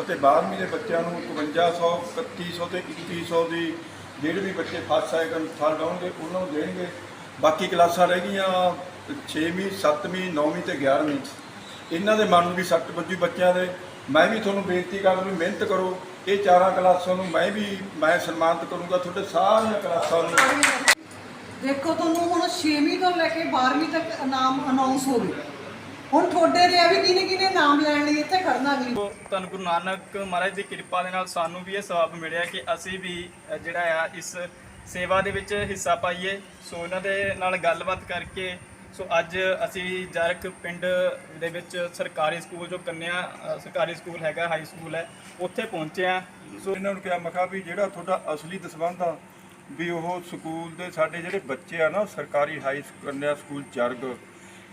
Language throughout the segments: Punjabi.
ਅਤੇ 12ਵੀਂ ਦੇ ਬੱਚਿਆਂ ਨੂੰ 5100 3100 ਤੇ 2100 ਦੀ ਜਿਹੜੇ ਵੀ ਬੱਚੇ ਫਸਟ ਸੈਕੰਡ ਥਰਡ ਆਉਣਗੇ, ਉਹਨਾਂ ਨੂੰ ਦੇਣਗੇ। ਬਾਕੀ ਕਲਾਸਾਂ ਰਹਿ ਗਈਆਂ 6ਵੀਂ 7ਵੀਂ 9ਵੀਂ ਤੇ 11ਵੀਂ ਇਹਨਾਂ ਦੇ ਮਨ ਨੂੰ ਵੀ ਸੱਟ ਵੱਜੀ ਬੱਚਿਆਂ ਦੇ। ਮੈਂ ਵੀ ਤੁਹਾਨੂੰ ਬੇਨਤੀ ਕਰਦਾ ਵੀ ਮਿਹਨਤ ਕਰੋ। ਇਹ ਚਾਰਾਂ ਕਲਾਸਾਂ ਨੂੰ ਮੈਂ ਵੀ, ਮੈਂ ਸਨਮਾਨਿਤ ਕਰੂੰਗਾ ਤੁਹਾਡੇ ਸਾਰੀਆਂ ਕਲਾਸਾਂ ਨੂੰ। ਦੇਖੋ ਤੁਹਾਨੂੰ ਹੁਣ 6ਵੀਂ ਤੋਂ ਲੈ ਕੇ 12ਵੀਂ ਤੱਕ ਨਾਮ ਅਨਾਉਂਸ ਹੋ ਗਏ। ਹੁਣ ਤੁਹਾਡੇ ਰਿਹਾ ਵੀ ਕਿਹਨੇ ਕਿਹਨੇ ਨਾਮ ਲੈਣ ਲਈ ਇੱਥੇ ਖੜਨਾ ਅਗਲੀ ਸੋ ਧੰਨ ਗੁਰੂ ਨਾਨਕ ਮਹਾਰਾਜ ਦੀ ਕਿਰਪਾ ਦੇ ਨਾਲ ਸਾਨੂੰ ਵੀ ਇਹ ਸਵਾਬ ਮਿਲਿਆ ਕਿ ਅਸੀਂ ਵੀ ਅ, ਜਿਹੜਾ ਆ ਇਸ ਸੇਵਾ ਦੇ ਵਿੱਚ ਹਿੱਸਾ ਪਾਈਏ। ਸੋ ਇਹਨਾਂ ਦੇ ਨਾਲ ਗੱਲਬਾਤ ਕਰਕੇ ਸੋ ਅੱਜ ਅਸੀਂ ਜਰਕ ਪਿੰਡ ਦੇ ਵਿੱਚ ਸਰਕਾਰੀ ਸਕੂਲ ਜੋ ਕੰਨਿਆ ਅ, ਸਰਕਾਰੀ ਸਕੂਲ ਹੈਗਾ ਹਾਈ ਸਕੂਲ ਹੈ ਉੱਥੇ ਪਹੁੰਚੇ ਆ ਸੋ ਇਹਨਾਂ ਨੂੰ ਕਿਹਾ ਮਖਾ ਵੀ ਜਿਹੜਾ ਤੁਹਾਡਾ ਅਸਲੀ ਦਸਵੰਧ ਆ ਵੀ ਉਹ ਸਕੂਲ ਦੇ ਸਾਡੇ ਜਿਹੜੇ ਬੱਚੇ ਆ ਨਾ ਸਰਕਾਰੀ ਹਾਈ ਕੰਨਿਆ ਸਕੂਲ ਜਰਗ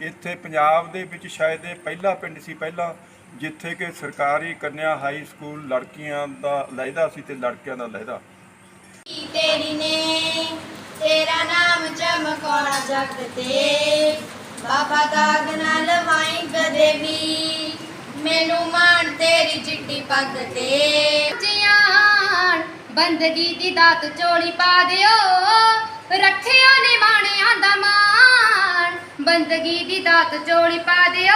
ਇੱਥੇ ਪੰਜਾਬ ਦੇ ਵਿੱਚ ਸ਼ਾਇਦ ਇਹ ਪਹਿਲਾ ਪਿੰਡ ਸੀ ਪਹਿਲਾਂ, ਜਿੱਥੇ ਕਿ ਸਰਕਾਰੀ ਕੰਨਿਆ ਹਾਈ ਸਕੂਲ ਲੜਕੀਆਂ ਦਾ ਲਹਿਦਾ ਸੀ ਤੇ ਲੜਕਿਆਂ ਦਾ ਲਹਿਦਾ। ਤੇਰੀ ਨੇ, ਤੇਰਾ ਨਾਮ ਚਮਕਾਉਣਾ ਜਗ ਤੇ। ਬਾਬਾ ਦਾਗ ਨਾ ਲਵਾਈ ਕਦੇ ਮੈਨੂੰ ਮਾਣ ਤੇਰੀ ਚਿੱਟੀ ਪੱਗ ਤੇ। ਜਿਆਣ ਬੰਦਗੀ ਦੀ ਦਾਤ ਚੋਲੀ ਪਾ ਦਿਓ, ਰੱਖਿਓ ਨਿਮਾਣਿਆਂ ਦਾ ਮਾਣ। ਬੰਦਗੀ ਦੀ ਦਾਤ ਚੋਲੀ ਪਾ ਦਿਓ।